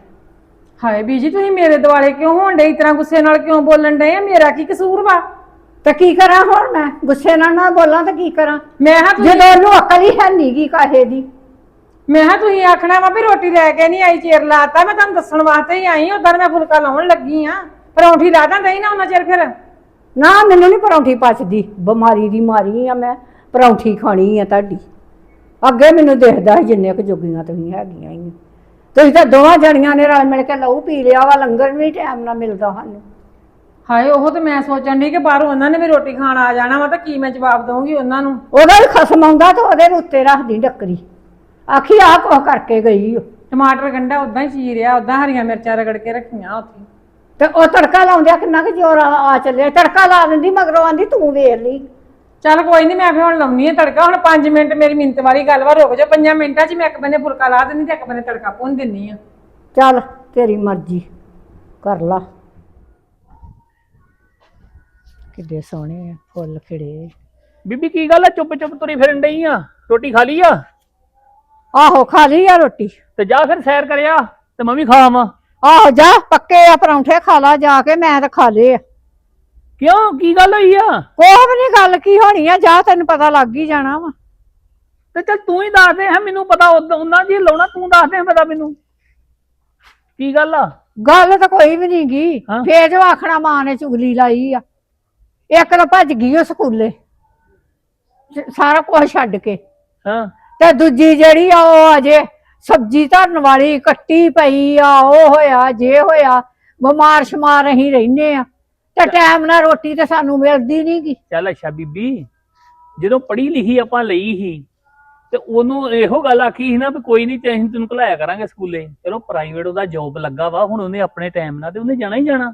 ਹਾਏ ਬੀਜੀ ਤੁਸੀਂ ਮੇਰੇ ਦਿਵਾਲੇ ਕਿਉਂ ਹੋਣ ਡੇ ਤਰ੍ਹਾਂ ਗੁੱਸੇ ਨਾਲ ਕਿਉਂ ਬੋਲਣ ਡੇ ਆ? ਮੇਰਾ ਕੀ ਕਸੂਰ ਵਾ? ਤੇ ਕੀ ਕਰਾਂ ਹੁਣ ਮੈਂ? ਗੁੱਸੇ ਨਾਲ ਨਾ ਬੋਲਾਂ ਤਾਂ ਕੀ ਕਰਾਂ? ਮੈਂ ਹਾਂ ਤੁਸੀਂ ਜਦੋਂ ਉਹਨੂੰ ਅਕਲ ਹੀ ਹੈ ਨੀਗੀ ਕਾਹੇ ਦੀ। ਮੈਂ ਹਾਂ ਤੁਸੀਂ ਆਖਣਾ ਵਾ ਵੀ ਰੋਟੀ ਲੈ ਕੇ ਨਹੀਂ ਆਈ ਚੇਰ ਲਾਤਾ। ਮੈਂ ਤੁਹਾਨੂੰ ਦੱਸਣ ਵਾਸਤੇ ਹੀ ਆਈ ਉਦੋਂ ਮੈਂ ਫੁਲਕਾ ਲਾਉਣ ਲੱਗੀ ਆ। ਪਰੌਂਠੀ ਲਾ ਦਾਂ ਦਈ ਨਾ ਉਹਨਾਂ ਚਿਰ ਫਿਰ। ਨਾ ਮੈਨੂੰ ਨਹੀਂ ਪਰੌਂਠੀ ਪਚਦੀ। ਬਿਮਾਰੀ ਦੀ ਮਾਰੀ ਆ ਮੈਂ। ਪਰੌਂਠੀ ਖਾਣੀ ਆ ਤੁਹਾਡੀ। ਅੱਗੇ ਮੈਨੂੰ ਦਿਖਦਾ ਸੀ ਜਿੰਨੇ ਕੁ ਜੋਗੀਆਂ ਤੁਸੀਂ ਹੈਗੀਆਂ ਹੀ ਤੁਸੀਂ ਤਾਂ ਦੋਵਾਂ ਜਣੀਆਂ ਨੇ ਰਲ ਮਿਲ ਕੇ ਲਹੂ ਪੀ ਲਿਆ ਵਾ ਲੰਗਰ ਵੀ ਟਾਈਮ ਨਾਲ ਮਿਲਦਾ ਸਾਨੂੰ। ਹਾਏ ਉਹ ਤੇ ਮੈਂ ਸੋਚਣ ਦੀ ਕਿ ਬਾਹਰੋਂ ਉਹਨਾਂ ਨੇ ਵੀ ਰੋਟੀ ਖਾਣ ਆ ਜਾਣਾ ਵਾ ਤਾਂ ਕੀ ਮੈਂ ਜਵਾਬ ਦਵਾਂਗੀ ਉਹਨਾਂ ਨੂੰ? ਉਹਦਾ ਵੀ ਖਸਮ ਆਉਂਦਾ ਤੇ ਉਹਦੇ ਉੱਤੇ ਰੱਖਦੀ ਡੱਕਰੀ ਆਖੀ ਆ ਕੁਛ ਕਰਕੇ ਗਈ ਓ। ਟਮਾਟਰ ਗੰਡਾ ਉਦਾਂ ਹੀ ਚੀਰਿਆ ਉਦਾਂ ਹਰੀਆਂ ਮਿਰਚਾਂ ਰਗੜ ਕੇ ਰੱਖੀਆਂ ਉੱਥੇ। ਤੇ ਉਹ ਤੜਕਾ ਲਾਉਂਦਿਆ ਕਿੰਨਾ ਕੁ ਜ਼ੋਰ ਆ ਆ ਚੱਲਿਆ। ਤੜਕਾ ਲਾ ਦਿੰਦੀ ਮਗਰੋਂ ਆਂਦੀ ਤੂੰ ਵੇਖ ਲਈ। ਚੱਲ ਕੋਈ ਨਹੀਂ ਮੈਂ ਫਿਰ ਹੁਣ ਲਾਉਣੀ ਆ ਤੜਕਾ। ਹੁਣ 5 ਮਿੰਟ ਮੇਰੀ ਮਿੰਟ ਵਾਲੀ ਗੱਲ ਵਾ ਰੁਕ ਜਾ। 5 ਮਿੰਟਾਂ 'ਚ ਮੈਂ ਇੱਕ ਬੰਨੇ ਫੁਲਕਾ ਲਾ ਦਿੰਦੀ ਤੇ ਇੱਕ ਬੰਨੇ ਤੜਕਾ ਭੁੰਨ ਦਿੰਨੀ ਆ। ਚੱਲ ਤੇਰੀ ਮਰਜ਼ੀ। ਕਰ ਲਾ। ਕਿੱਡੇ ਸੋਹਣੇ ਆ ਫੁੱਲ ਖਿੜੇ। ਬੀਬੀ ਕੀ ਗੱਲ ਆ? ਚੁੱਪ ਚੁੱਪ ਤੁਰੀ ਫਿਰਨ ਡਈ ਆ? ਰੋਟੀ ਖਾ ਲਈ ਆ? ਆਹੋ ਖਾ ਲਈ ਆ ਰੋਟੀ। ਤੇ ਜਾ ਫਿਰ ਸੈਰ ਕਰਿਆ ਤੇ ਮੈਂ ਵੀ ਖਾਵਾਂ। ਆਹੋ ਜਾ ਪੱਕੇ ਆ ਪਰੌਂਠੇ ਖਾ ਲਾ ਜਾ ਕੇ ਮੈਂ ਤਾਂ ਖਾ ਲਏ ਆ। ਕਿਉਂ? ਕੀ ਗੱਲ ਹੋਈ ਆ? ਕੋਹ ਵੀ ਨਹੀਂ ਗੱਲ ਕੀ ਹੋਣੀ ਆ ਜਾ ਤੈਨੂੰ ਪਤਾ ਲੱਗ ਹੀ ਜਾਣਾ ਵਾ। ਤੇ ਚੱਲ ਤੂੰ ਹੀ ਦੱਸ ਦੇ ਹੈ ਮੈਨੂੰ ਪਤਾ ਉਦ- ਉਹਨਾਂ ਦੀ ਲਾਉਣਾ ਤੂੰ ਦੱਸ ਦੇ ਪਤਾ ਮੈਨੂੰ। ਕੀ ਗੱਲ ਆ? ਗੱਲ ਤਾਂ ਕੋਈ ਵੀ ਨਹੀਂ ਗਈ ਹਾਂ। ਫੇਰ ਜੋ ਆਖਣਾ ਮਾਂ ਨੇ ਚੁਗਲੀ ਲਾਈ ਆ। ਇੱਕ ਤਾਂ ਭੱਜ ਗਈ ਉਹ ਸਕੂਲੇ। ਸ- ਸਾਰਾ ਕੁਝ ਛੱਡ ਕੇ। ਹਾਂ। ਤੇ ਦੂਜੀ ਜਿਹੜੀ ਆ ਉਹ ਅਜੇ ਸਬਜ਼ੀ ਧਰਨ ਵਾਲੀ ਕੱਟੀ ਪਈ ਆ ਉਹ ਹੋਇਆ ਜੇ ਹੋਇਆ ਬਿਮਾਰ ਸ਼ਮਾਰ ਅਸੀਂ ਰਹਿੰਦੇ ਆ। ਤੇ ਟਾਈਮ ਨਾਲ ਰੋਟੀ ਤੇ ਸਾਨੂੰ ਮਿਲਦੀ ਨਹੀਂ ਗੀ। ਚੱਲ ਅੱਛਾ ਬੀਬੀ ਜਦੋਂ ਪੜ੍ਹੀ ਲਿਖੀ ਆਪਾਂ ਲਈ ਸੀ ਤੇ ਉਹਨੂੰ ਇਹੋ ਗੱਲ ਆਖੀ ਸੀ ਨਾ ਵੀ ਕੋਈ ਨਹੀਂ ਤੇ ਅਸੀਂ ਤੈਨੂੰ ਘਲਾਇਆ ਕਰਾਂਗੇ ਸਕੂਲੇ। ਚਲੋ ਪ੍ਰਾਈਵੇਟ ਉਹਦਾ ਜੌਬ ਲੱਗਾ ਵਾ ਹੁਣ ਉਹਨੇ ਆਪਣੇ ਟਾਈਮ ਨਾਲ ਤੇ ਉਹਨੇ ਜਾਣਾ ਹੀ ਜਾਣਾ।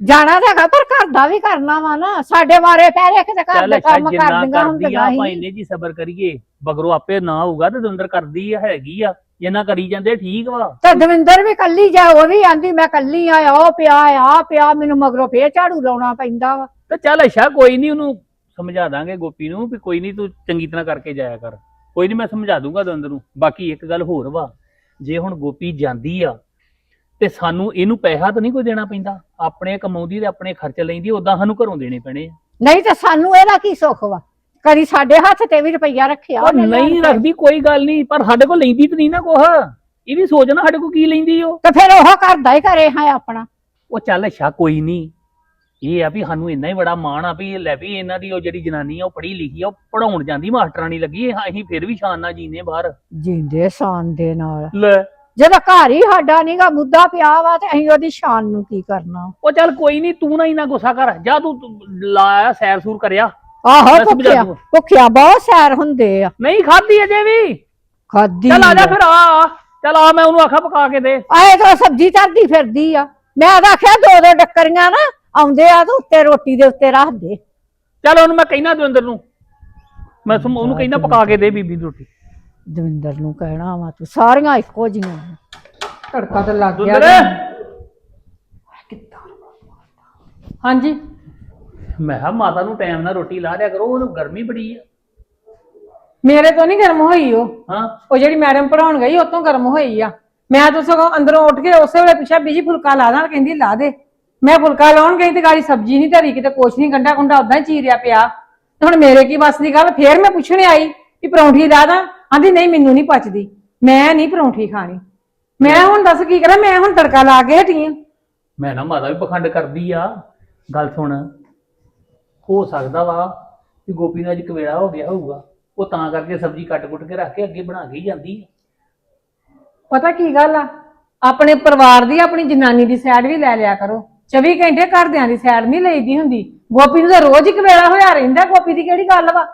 ਜਾਣਾ ਤਾਂ ਹੈਗਾ ਪਰ ਘਰ ਦਾ ਵੀ ਕਰਨਾ ਵਾ ਨਾ। ਸਾਡੇ ਬਾਰੇ ਪਹਿਲੇ ਕਿਤੇ ਘਰ ਚੱਲ ਦੇ ਅੱਛਾ ਕੰਮ ਜਿੰਨਾ ਕਰਦੀਆਂ ਕਰਦੀ ਆ ਹੁੰਦੀਆਂ ਆਪਾਂ ਸੀ। ਇੰਨੇ ਜੀ ਸਬਰ ਕਰੀਏ। ਬਗਰੋ ਆਪੇ ਨਾ ਹੋਊਗਾ ਤੇ ਦਵਿੰਦਰ ਕਰਦੀ ਆ ਹੈਗੀ ਆ। ਜਿੰਨਾ ਕਰੀ ਜਾਂਦੇ ਠੀਕ ਵਾ? ਤੇ ਦਵਿੰਦਰ ਵੀ ਕੱਲੀ ਜਾ ਉਹ ਵੀ ਆਂਦੀ ਮੈਂ ਕੱਲੀ ਆ ਉਹ ਪਿਆ ਆ ਪਿਆ ਮੈਨੂੰ ਮਗਰੋਂ ਫੇਰ ਝਾੜੂ ਲਾਉਣਾ ਪੈਂਦਾ ਵਾ। ਤੇ ਚੱਲ ਅੱਛਾ ਕੋਈ ਨਹੀਂ ਉਹਨੂੰ ਸਮਝਾ ਦਾਂਗੇ ਗੋਪੀ ਨੂੰ ਵੀ ਕੋਈ ਨਹੀਂ ਤੂੰ ਚੰਗੀ ਤਰ੍ਹਾਂ ਕਰਕੇ ਜਾਇਆ ਕਰ। ਕੋਈ ਨਹੀਂ ਮੈਂ ਸਮਝਾ ਦੂੰਗਾ ਦਵਿੰਦਰ ਨੂੰ। ਬਾਕੀ ਇੱਕ ਗੱਲ ਹੋਰ ਵਾ ਜੇ ਹੁਣ ਗੋਪੀ ਜਾਂਦੀ ਆ ਤੇ ਸਾਨੂੰ ਇਹਨੂੰ ਪੈਸਾ ਤਾਂ ਨਹੀਂ ਕੋਈ ਦੇਣਾ ਪੈਂਦਾ? ਆਪਣੇ ਕਮਾਉਂਦੀ ਤੇ ਆਪਣੇ ਖਰਚ ਲੈਂਦੀ ਉਦਾਂ ਸਾਨੂੰ ਘਰੋਂ ਦੇਣੇ ਪੈਣੇ ਆ। ਨਹੀਂ ਤੇ ਸਾਨੂੰ ਇਹਦਾ ਕੀ ਸੁੱਖ ਵਾ? ਕਦੀ ਸਾਡੇ ਹੱਥ ਤੇ ਵੀ ਰੁਪਈਆ ਰੱਖਿਆ ਉਹ ਉਹਨੇ ਨਹੀਂ ਕੇ। ਰੱਖਦੀ ਕੋਈ ਗੱਲ ਨਹੀਂ ਪਰ ਸਾਡੇ ਕੋਲ ਲੈਂਦੀ ਤੇ ਨਹੀਂ ਨਾ ਕੁਛ। ਇਹ ਵੀ ਸੋਚਣਾ ਸਾਡੇ ਕੋਲ ਕੀ ਲੈਂਦੀ ਉਹ। ਤੇ ਫਿਰ ਉਹ ਘਰ ਦਾ ਹੀ ਕਰੇ ਹਾਂ ਆਪਣਾ। ਉਹ ਚੱਲ ਅੱਛਾ ਕੋਈ ਨਹੀਂ। ਇਹ ਆ ਵੀ ਸਾਨੂੰ ਇੰਨਾ ਹੀ ਬੜਾ ਮਾਣ ਆ ਵੀ ਲੈ ਵੀ ਇਹਨਾਂ ਦੀ ਉਹ ਜਿਹੜੀ ਜਨਾਨੀ ਆ ਉਹ ਪੜ੍ਹੀ ਲਿਖੀ ਆ ਉਹ ਪੜਾਉਣ ਜਾਂਦੀ ਮਾਸਟਰਾਣੀ ਲੱਗੀ। ਇਹ ਅਸੀਂ ਫਿਰ ਵੀ ਸ਼ਾਨ ਨਾਲ ਜੀਨੇ ਬਾਹਰ। ਜਿੰਦੇ ਸ਼ਾਨ ਦੇ ਨਾਲ। ਲੈ। ਜਦੋਂ ਘਰ ਹੀ ਸਾਡਾ ਨਹੀਂਗਾ ਮੁੱਦਾ ਪਿਆ ਵਾ ਤੇ ਅਸੀਂ ਉਹਦੀ ਸ਼ਾਨ ਨੂੰ ਕੀ ਕਰਨਾ। ਉਹ ਚੱਲ ਕੋਈ ਨਹੀਂ ਤੂੰ ਨਾ ਇੰਨਾ ਗੁੱਸਾ ਕਰ। ਜਾ ਤੂੰ ਤੂੰ ਲਾਇਆ ਸੈਰ ਸੂਰ ਕਰਿਆ। ਆਹੋ ਮੈਂ ਸਮਝਾ ਭੁੱਖਿਆ। ਭੁੱਖਿਆ ਬਹੁਤ ਸੈਰ ਹੁੰਦੇ ਆ। ਨਹੀਂ ਖਾਧੀ ਅਜੇ ਵੀ। ਖਾਦੀ ਚੱਲ ਆ ਜਾ ਫਿਰ ਆ ਆ। ਚੱਲ ਆ ਮੈਂ ਉਹਨੂੰ ਆਖਾ ਪਕਾ ਕੇ ਦੇ। ਆਏ ਤਾਂ ਸਬਜ਼ੀ ਧਰਦੀ ਫਿਰਦੀ ਆ। ਮੈਂ ਤਾਂ ਆਖਿਆ ਦੋ ਦੋ ਡੱਕਰੀਆਂ ਨਾ ਆਉਂਦੇ ਆ ਤਾਂ ਉੱਤੇ ਰੋਟੀ ਦੇ ਉੱਤੇ ਰੱਖ ਦੇ। ਚੱਲ ਉਹਨੂੰ ਮੈਂ ਕਹਿਣਾ ਦਵਿੰਦਰ ਨੂੰ। ਮੈਂ ਸਮ- ਉਹਨੂੰ ਕਹਿਣਾ ਪਕਾ ਕੇ ਦੇ ਬੀਬੀ ਦੀ ਰੋਟੀ। ਦਵਿੰਦਰ ਨੂੰ ਕਹਿਣਾ ਵਾ ਤੂੰ ਸਾਰੀਆਂ ਇੱਕੋ ਜਿਹੀਆਂ ਨੇ। ਤੜਕਾ ਤਾਂ ਲੱਗ ਗਿਆ ਦਵਿੰਦਰ! ਹਾਂਜੀ? ਮੈਂ ਕਿਹਾ ਮਾਤਾ ਨੂੰ ਟਾਈਮ ਨਾਲ ਰੋਟੀ ਲਾ ਦਿਆ ਕਰੋ ਉਹਨੂੰ ਗਰਮੀ ਬੜੀ ਆ। ਮੇਰੇ ਤੋਂ ਨਹੀਂ ਗਰਮ ਹੋਈ ਉਹ। ਹਾਂ। ਉਹ ਜਿਹੜੀ ਮੈਡਮ ਪੜਾਉਣ ਗਈ ਉਹ ਤੋਂ ਗਰਮ ਹੋਈ ਆ। ਮੈਂ ਤਾਂ ਸਗੋਂ ਅੰਦਰੋਂ ਉੱਠ ਕੇ ਉਸੇ ਵੇਲੇ ਪੁੱਛਿਆ ਬੀਜੀ ਫੁਲਕਾ ਲਾ ਦਾਂ ਕਹਿੰਦੀ ਲਾ ਦੇ। ਮੈਂ ਫੁਲਕਾ ਲਾਉਣ ਗਈ ਤੇ ਗਾੜੀ ਸਬਜ਼ੀ ਨਹੀਂ ਧਰੀ ਕਿਤੇ ਕੁਛ ਨਹੀਂ ਗੰਡਾ ਗੁੰਡਾ ਉਦਾਂ ਹੀ ਚੀਰਿਆ ਪਿਆ। ਤੇ ਹੁਣ ਮੇਰੇ ਕੀ ਬਸ ਦੀ ਗੱਲ? ਫੇਰ ਮੈਂ ਪੁੱਛਣ ਆਈ ਵੀ ਪਰੌਂਠੀ ਲਾ ਦਾਂ? ਆਂਦੀ ਨਹੀਂ ਮੈਨੂੰ ਨਹੀਂ ਪਚਦੀ। ਮੈਂ ਨਹੀਂ ਪਰੌਂਠੀ ਖਾਣੀ। ਮੈਂ ਹੁਣ ਦੱਸ ਕੀ ਕਰਾਂ? ਮੈਂ ਹੁਣ ਤੜਕਾ ਲਾ ਕੇ ਹਟੀ ਆਂ। ਮੈਂ ਨਾ ਮਾਤਾ ਵੀ ਪਖੰਡ ਕਰਦੀ ਆ। ਗੱਲ ਸੁਣ ਹੋ ਸਕਦਾ ਵਾ ਕਿ ਗੋਪੀ ਦਾ ਅੱਜ ਕਵੇੜਾ ਹੋ ਗਿਆ ਹੋਊਗਾ। ਉਹ ਤਾਂ ਕਰਕੇ ਸਬਜ਼ੀ ਕੱਟ-ਕੁੱਟ ਕੇ ਰੱਖ ਕੇ ਅੱਗੇ ਬਣਾ ਕੇ ਹੀ ਜਾਂਦੀ ਆ। ਪਤਾ ਕੀ ਗੱਲ ਆ? ਆਪਣੇ ਪਰਿਵਾਰ ਦੀ ਆਪਣੀ ਜਨਾਨੀ ਦੀ ਸਾਈਡ ਵੀ ਲੈ ਲਿਆ ਕਰੋ। 24 ਘੰਟੇ ਘਰਦਿਆਂ ਦੀ ਸਾਈਡ ਨਹੀਂ ਲਈਦੀ ਹੁੰਦੀ। ਗੋਪੀ ਨੂੰ ਤਾਂ ਰੋਜ਼ ਹੀ ਕਵੇਲਾ ਹੋਇਆ ਰਹਿੰਦਾ। ਗੋਪੀ ਦੀ ਕਿਹੜੀ ਗੱਲ ਵਾ?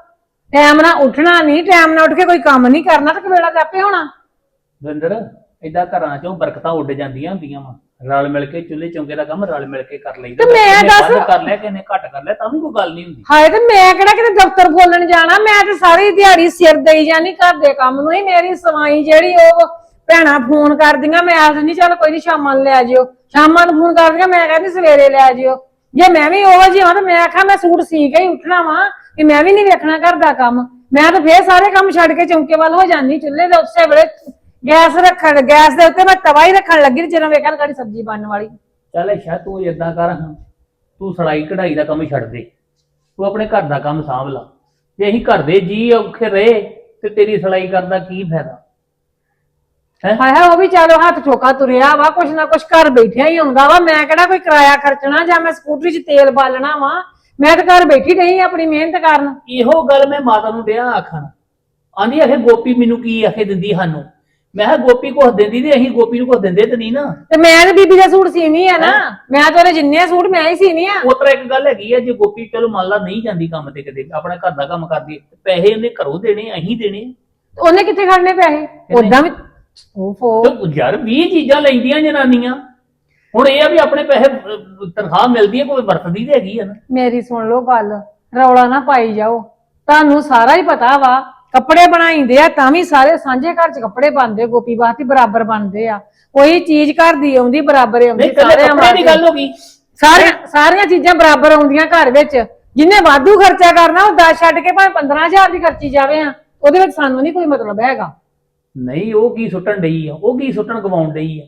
ਟਾਈਮ ਨਾਲ ਉੱਠਣਾ ਨਹੀਂ ਟਾਈਮ ਨਾਲ ਉੱਠ ਕੇ ਕੋਈ ਕੰਮ ਨਹੀਂ ਕਰਨਾ ਤੇ ਕਵੇਲਾ ਤੇ ਆਪੇ ਹੋਣਾ। ਦਵਿੰਦਰ ਏਦਾਂ ਘਰਾਂ ਚੋਂ ਬਰਕਤਾਂ ਉੱਡ ਜਾਂਦੀਆਂ ਹੁੰਦੀਆਂ ਵਾ। ਰਲ ਮਿਲ ਕੇ ਚੁੱਲ੍ਹੇ ਚੌਂਕੇ ਦਾ ਕੰਮ ਰਲ ਮਿਲ ਕੇ ਕਰ ਲਈਦਾ। ਤੇ ਮੈਂ ਕਿਸੇ ਨੇ ਦੱਸ- ਵੱਧ ਕਰ ਲਿਆ ਕਿਸੇ ਨੇ ਘੱਟ ਕਰ ਲਿਆ ਤਾਂ ਵੀ ਕੋਈ ਗੱਲ ਨਹੀਂ ਹੁੰਦੀ। ਹਾਏ ਤੇ ਮੈਂ ਕਿਹੜਾ ਕਿਤੇ ਦਫ਼ਤਰ ਬੋਲਣ ਜਾਣਾ? ਮੈਂ ਤੇ ਸਾਰੀ ਦਿਹਾੜੀ ਸਿਰ ਦੇਈ ਜਾਨੀ ਘਰ ਦੇ ਕੰਮ ਨੂੰ ਹੀ ਮੇਰੀ ਸਵਾਈ ਜਿਹੜੀ ਉਹ ਭੈਣਾਂ ਫੋਨ ਕਰਦੀਆਂ ਮੈਂ ਆਖ ਨਹੀਂ ਚੱਲ ਕੋਈ ਨਹੀਂ ਸ਼ਾਮਾਂ ਨੂੰ ਲੈ ਜਿਓ। ਸ਼ਾਮਾਂ ਨੂੰ ਫੋਨ ਕਰਦੀਆਂ ਮੈਂ ਕਹਿੰਦੀ ਸਵੇਰੇ ਲੈ ਜਿਓ। ਜੇ ਮੈਂ ਵੀ ਉਹ ਜਿਹੀ ਹਾਂ ਤੇ ਮੈਂ ਆਖਾਂ ਮੈਂ ਸੂਟ ਸੀ ਕੇ ਹੀ ਉੱਠਣਾ ਵਾਂ ਕਿ ਮੈਂ ਵੀ ਨਹੀਂ ਵੇਖਣਾ ਘਰ ਦਾ ਕੰਮ। ਮੈਂ ਤਾਂ ਫੇਰ ਸਾਰੇ ਕੰਮ ਛੱਡ ਕੇ ਚੌਂਕੇ ਵੱਲ ਹੋ ਜਾਂਦੀ ਚੁੱਲ੍ਹੇ ਦੇ ਉਸੇ ਵੇਲੇ ਗੈਸ ਰੱਖਣ ਗੈਸ ਦੇ ਉੱਤੇ ਮੈਂ ਤਵਾ ਹੀ ਰੱਖਣ ਲੱਗੀ ਤੇ ਜਦੋਂ ਵੇਖਣ ਗਾੜੀ ਸਬਜ਼ੀ ਬਣਨ ਵਾਲੀ। ਚੱਲ ਅੱਛਾ ਤੂੰ ਏਦਾਂ ਕਰ ਹਾਂ। ਤੂੰ ਸੜਾਈ ਕਢਾਈ ਦਾ ਕੰਮ ਛੱਡ ਦੇ। ਤੂੰ ਆਪਣੇ ਘਰ ਦਾ ਕੰਮ ਸਾਂਭ ਲਾ। ਜੇ ਅਸੀਂ ਘਰ ਦੇ ਜੀ ਔਖੇ ਰਹੇ ਤੇ ਤੇਰੀ ਸੜਾਈ ਕਰਨ ਦਾ ਕੀ ਫਾਇਦਾ? ਹੈ? ਹਾਏ ਹਾਏ ਉਹ ਵੀ ਚਲੋ ਹੱਥ ਠੋਕਾ ਤੁਰਿਆ ਵਾ ਕੁਛ ਨਾ ਕੁਛ ਘਰ ਬੈਠਿਆ ਹੀ ਆਉਂਦਾ ਵਾ। ਮੈਂ ਕਿਹੜਾ ਕੋਈ ਕਿਰਾਇਆ ਖਰਚਣਾ ਜਾਂ ਮੈਂ ਸਕੂਟਰੀ 'ਚ ਤੇਲ ਬਾਲਣਾ ਵਾ? ਮੈਂ ਤਾਂ ਘਰ ਬੈਠੀ ਨਹੀਂ ਆਪਣੀ ਮਿਹਨਤ ਕਰਨ। ਇਹੋ ਗੱਲ ਮੈਂ ਮਾਤਾ ਨੂੰ ਡਿਆ ਆਖਣ ਆਂਦੀ ਆਖੇ ਗੋਪੀ ਮੈਨੂੰ ਕੀ ਆਖੇ ਦਿੰਦੀ ਸਾਨੂੰ? ਮੈਂ ਕਿਹਾ ਗੋਪੀ ਕੁਛ ਦਿੰਦੀ ਤੇ ਅਸੀਂ ਗੋਪੀ ਨੂੰ ਕੁਛ ਦਿੰਦੇ ਤੇ ਨਹੀਂ ਨਾ। ਤੇ ਮੈਂ ਤੇ ਬੀਬੀ ਦਾ ਸੂਟ ਸੀਨੀ ਆ ਨਾ ਮੈਂ ਤਾਂ ਉਹਦੇ ਜਿੰਨੇ ਸੂਟ ਮੈਂ ਹੀ ਸੀਨੀ ਆ। ਉਹ ਤਰ੍ਹਾਂ ਇੱਕ ਗੱਲ ਹੈਗੀ ਆ ਜੇ ਗੋਪੀ ਚਲੋ ਮੰਨ ਲਾ ਨਹੀਂ ਜਾਂਦੀ ਕੰਮ ਤੇ ਕਿਤੇ ਆਪਣੇ ਘਰ ਦਾ ਕੰਮ ਕਰਦੀ ਹੈ, ਤੇ ਪੈਸੇ ਉਹਨੇ ਘਰੋਂ ਦੇਣੇ ਅਸੀਂ ਦੇਣੇ ਉਹਨੇ ਕਿੱਥੇ ਖੜਨੇ ਪੈਸੇ? ਉਦਾਂ ਵੀ ਓਫੋ ਤੇ ਯਾਰ 20 ਚੀਜ਼ਾਂ ਲੈਂਦੀਆਂ ਜਨਾਨੀਆਂ। ਹੁਣ ਇਹ ਆ ਵੀ ਆਪਣੇ ਪੈਸੇ ਅਹ, ਤਨਖਾਹ ਮਿਲਦੀ ਹੈ ਕੋਈ ਵਰਤਦੀ ਤੇ ਹੈਗੀ ਆ ਨਾ। ਮੇਰੀ ਸੁਣ ਲਓ ਗੱਲ ਰੌਲਾ ਨਾ ਪਾਈ ਜਾਓ। ਤੁਹਾਨੂੰ ਸਾਰਾ ਹੀ ਪਤਾ ਵਾ ਕੱਪੜੇ ਬਣਾਈਂਦੇ ਆ ਤਾਂ ਵੀ ਸਾਰੇ ਸਾਂਝੇ ਘਰ 'ਚ ਕੱਪੜੇ ਬਣਦੇ ਗੋਪੀ ਵਾਸਤੇ ਬਰਾਬਰ ਬਣਦੇ ਆ। ਕੋਈ ਚੀਜ਼ ਘਰ ਦੀ ਆਉਂਦੀ ਬਰਾਬਰ ਆਉਂਦੀ ਨਹੀਂ ਕੱਲੇ ਸਾਰਿਆਂ ਕੱਪੜੇ ਦੀ। ਗੱਲ ਹੋ ਗਈ। ਸਾਰੀਆਂ ਸਾਰੀਆਂ ਚੀਜ਼ਾਂ ਬਰਾਬਰ ਆਉਂਦੀਆਂ ਘਰ ਵਿੱਚ। ਜਿੰਨੇ ਵਾਧੂ ਖਰਚਾ ਕਰਨਾ ਉਹ 10 ਛੱਡ ਕੇ ਭਾਵੇਂ 15000 ਦੀ ਖਰਚੀ ਜਾਵੇ ਆ ਉਹਦੇ ਵਿੱਚ ਸਾਨੂੰ ਨਹੀਂ ਕੋਈ ਮਤਲਬ ਹੈਗਾ। ਨਹੀਂ ਉਹ ਕੀ ਸੁੱਟਣ ਡਈ ਆ? ਉਹ ਕੀ ਸੁੱਟਣ ਗਵਾਉਣ ਡਈ ਆ?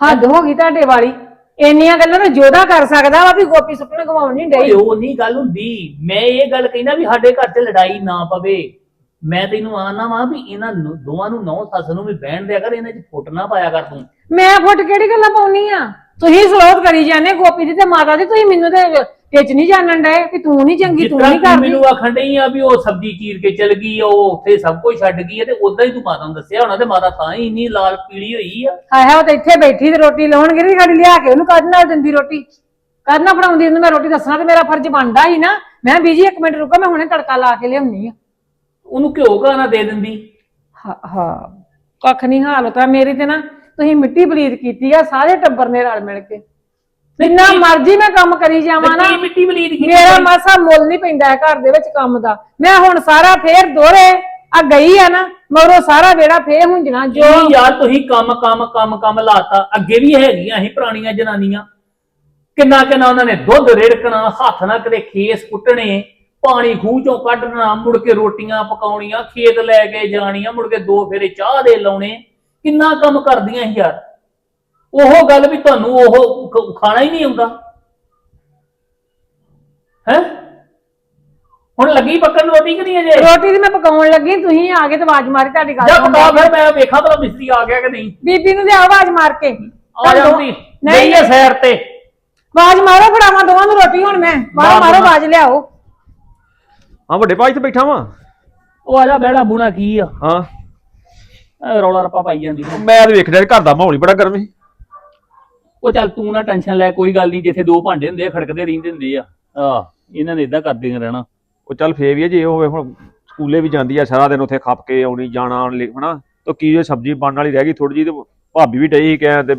ਹੱਦ ਹੋ ਗਈ ਤੁਹਾਡੇ ਵਾਲੀ। ਇੰਨੀਆਂ ਗੱਲਾਂ ਤਾਂ ਜੋਦਾ ਕਰ ਸਕਦਾ ਵਾ ਵੀ ਗੋਪੀ ਸੁਪਨੇ ਗਵਾਉਣ ਨਹੀਂ ਓਏ ਡਈ ਉਹ ਨਹੀਂ ਗੱਲ ਹੁੰਦੀ। ਮੈਂ ਇਹ ਗੱਲ ਕਹਿੰਦਾ ਵੀ ਸਾਡੇ ਘਰ 'ਚ ਲੜਾਈ ਨਾ ਪਵੇ। ਮੈਂ ਤੈਨੂੰ ਆਨਾ ਵਾਂ ਵੀ ਇਹਨਾਂ ਨੂੰ- ਦੋਵਾਂ ਨੂੰ ਨੌ ਸੱਸ ਨੂੰ ਵੀ ਬਹਿਣ ਦਿਆ ਕਰ ਇਹਨਾਂ 'ਚ ਫੁੱਟ ਨਾ ਪਾਇਆ ਕਰ ਤੂੰ। ਮੈਂ ਫੁੱਟ ਕਿਹੜੀ ਗੱਲਾਂ ਪਾਉਣੀ ਆ? ਤੁਸੀਂ ਸਲੋਤ ਕਰੀ ਜਾਂਦੇ ਗੋਪੀ ਦੀ ਤੇ ਮਾਤਾ ਦੀ ਤੁਸੀਂ ਮੈਨੂੰ ਤੇ ਟਿਚ ਨਹੀਂ ਜਾਣਨ ਡਏ ਕਿ ਤੂੰ ਨਹੀਂ ਚੰਗੀ ਤੂੰ ਜਿੱਦਾਂ ਨਹੀਂ ਤੂੰ ਕਰਦੀ। ਮੈਨੂੰ ਆਖਣ ਡਈ ਆ ਵੀ ਉਹ ਸਬਜ਼ੀ ਚੀਰ ਕੇ ਚਲ ਗਈ ਆ ਉਹ ਉੱਥੇ ਸਭ ਕੁਝ ਛੱਡ ਗਈ ਆ ਤੇ ਉਦਾਂ ਹੀ ਤੂੰ ਮਾਤਾ ਨੂੰ ਦੱਸਿਆ ਹੋਣਾ ਤੇ ਮਾਤਾ ਤਾਂ ਹੀ ਇੰਨੀ ਲਾਲ ਪੀਲੀ ਹੋਈ ਆ। ਹਾਏ ਹਾਏ ਉਹ ਤਾਂ ਇੱਥੇ ਬੈਠੀ ਤੇ ਰੋਟੀ ਲਾਉਣ ਗਈ ਗਾੜੀ ਲਿਆ ਕੇ ਉਹਨੂੰ ਕੱਢ ਨਾਲ ਦਿੰਦੀ ਰੋਟੀ। ਕੱਢ ਨਾ ਬਣਾਉਂਦੀ ਉਹਨੂੰ ਮੈਂ ਰੋਟੀ ਦੱਸਣਾ ਤੇ ਮੇਰਾ ਫਰਜ਼ ਬਣਦਾ ਹੀ ਨਾ। ਮੈਂ ਬੀਜੀ ਇੱਕ ਮਿੰਟ ਰੁਕੋ ਮੈਂ ਹੁਣੇ ਤੜਕਾ ਲਾ ਕੇ ਲਿਆਉਣੀ ਆ। ਉਹਨੂੰ ਘਿਓ ਘਾਣਾ ਦੇ ਦਿੰਦੀ। ਹਾਂ ਹਾਂ ਕੱਖ ਨਹੀਂ ਹਾਲਤ ਆ ਮੇਰੀ ਤੇ ਨਾ ਤੁਸੀਂ ਮਿੱਟੀ ਬਲੀਦ ਕੀਤੀ ਆ ਸਾਰੇ ਟੱਬਰ ਨੇ ਰਲ ਮਿਲ ਕੇ। ਜਿੰਨਾ ਮਰਜ਼ੀ ਮੈਂ ਕੰਮ ਕਰੀ ਜਾਵਾਂ ਨਾ ਮਿੱਟੀ ਬਲੀਦ ਕੀਤੀ ਮੇਰਾ ਮਾਸਾ ਮੁੱਲ ਨਹੀਂ ਪੈਂਦਾ ਹੈ ਘਰ ਦੇ ਵਿੱਚ ਕੰਮ ਦਾ। ਮੈਂ ਹੁਣ ਸਾਰਾ ਫੇਰ ਦੋਰੇ ਆ ਗਈ ਆ ਨਾ ਮਗਰੋਂ ਸਾਰਾ ਵੇੜਾ ਫੇਰ ਹੁੰਜਣਾ ਜੋ ਜੋ ਯਾਰ ਤੁਸੀਂ ਕੰਮ ਕੰਮ ਕੰਮ ਕੰਮ ਲਾਤਾ। ਅੱਗੇ ਵੀ ਹੈਗੀਆਂ ਸੀ ਪੁਰਾਣੀਆਂ ਜਨਾਨੀਆਂ। ਕਿੰਨਾ ਕਿੰਨਾ ਉਹਨਾਂ ਨੇ ਦੁੱਧ ਰੇੜਕਣਾ ਹੱਥ ਨਾਲ ਕਦੇ ਖੇਸ ਕੁੱਟਣੇ। ਪਾਣੀ ਖੂਹ ਚੋਂ ਕੱਢਣਾ ਮੁੜ ਕੇ ਰੋਟੀਆਂ ਪਕਾਉਣੀਆਂ ਖੇਤ ਲੈ ਕੇ ਜਾਣੀਆਂ ਮੁੜ ਕੇ ਦੋ ਫੇਰੇ ਚਾਹ ਦੇ ਲਾਉਣੇ। ਕਿੰਨਾ ਕੰਮ ਕਰਦੀਆਂ ਸੀ ਯਾਰ। ਉਹ ਗੱਲ ਵੀ ਤੁਹਾਨੂੰ ਉਹ ਖਾਣਾ ਹੀ ਨਹੀਂ ਆਉਂਦਾ। ਹੈ? ਹੁਣ ਲੱਗੀ ਪੱਕਣ ਰੋਟੀ ਕਿ ਨਹੀਂ ਅਜੇ? ਰੋਟੀ ਦੀ ਮੈਂ ਪਕਾਉਣ ਲੱਗੀ ਤੁਸੀਂ ਆ ਗਏ ਤੇ ਆਵਾਜ਼ ਮਾਰੀ ਤੁਹਾਡੀ ਗੱਲ ਜਾਂ ਸੁਣ ਪਕਾ ਕੇ। ਫਿਰ ਮੈਂ ਵੇਖਾਂ ਭਲਾ ਮਿਸਤਰੀ ਆ ਗਿਆ ਕਿ ਨਹੀਂ। ਬੀਬੀ ਨੂੰ ਲਿਆਓ ਆਵਾਜ਼ ਮਾਰ ਕੇ। ਆ ਜਾਂਦੀ। ਨਹੀਂ। ਹੈ ਸੈਰ ਤੇ। ਆਵਾਜ਼ ਮਾਰੋ ਫੜਾਵਾਂ ਦੋਵਾਂ ਨੂੰ ਰੋਟੀ ਹੁਣ ਮੈਂ। ਮਾਰੋ ਮਾਰ। ਆਵਾਜ਼ ਲਿਆਓ। ਹਾਂ ਵੱਡੇ ਭਾਈ ਤੇ ਬੈਠਾ ਵਾਂ। ਉਹ ਆ ਜਾ ਬਹਿਣਾ ਬੁਣਾ ਕੀ ਆ? ਹਾਂ। ਰੌਲਾ ਰੱਪਾ ਪਾਈ ਜਾਂਦੀ ਆ। ਮੈਂ ਤੇ ਵੇਖ ਰਿਹਾ ਘਰ ਦਾ ਮਾਹੌਲ ਹੀ ਬੜਾ ਗਰਮ ਸੀ। ਉਹ ਚੱਲ ਤੂੰ ਨਾ ਟੈਨਸ਼ਨ ਲੈ ਕੋਈ ਗੱਲ ਨਹੀਂ ਜਿੱਥੇ ਦੋ ਭਾਂਡੇ ਹੁੰਦੇ ਆ ਖੜਕਦੇ ਰਹਿੰਦੇ ਹੁੰਦੇ ਆ। ਆ ਇਹਨਾਂ ਨੇ ਇਦਾਂ ਕਰਦੇ ਰਹਿਣਾ। ਉਹ ਚੱਲ ਫੇਰ ਵੀ ਆ, ਜੇ ਹੋਵੇ ਹੁਣ ਸਕੂਲੇ ਵੀ ਜਾਂਦੀ ਆ ਸਾਰਾ ਦਿਨ ਉੱਥੇ ਖੱਪ ਕੇ ਆਉਣੀ ਜਾਣਾ ਲਿ- ਹਨਾ। ਤਾਂ ਕੀ ਜੇ ਸਬਜ਼ੀ ਬਣਨ ਵਾਲੀ ਰਹਿ ਗਈ ਥੋੜੀ ਜੀ ਤੇ ਭਾਬੀ ਵੀ ਡਈ ਸੀ ਕਹਿਣ ਤੇ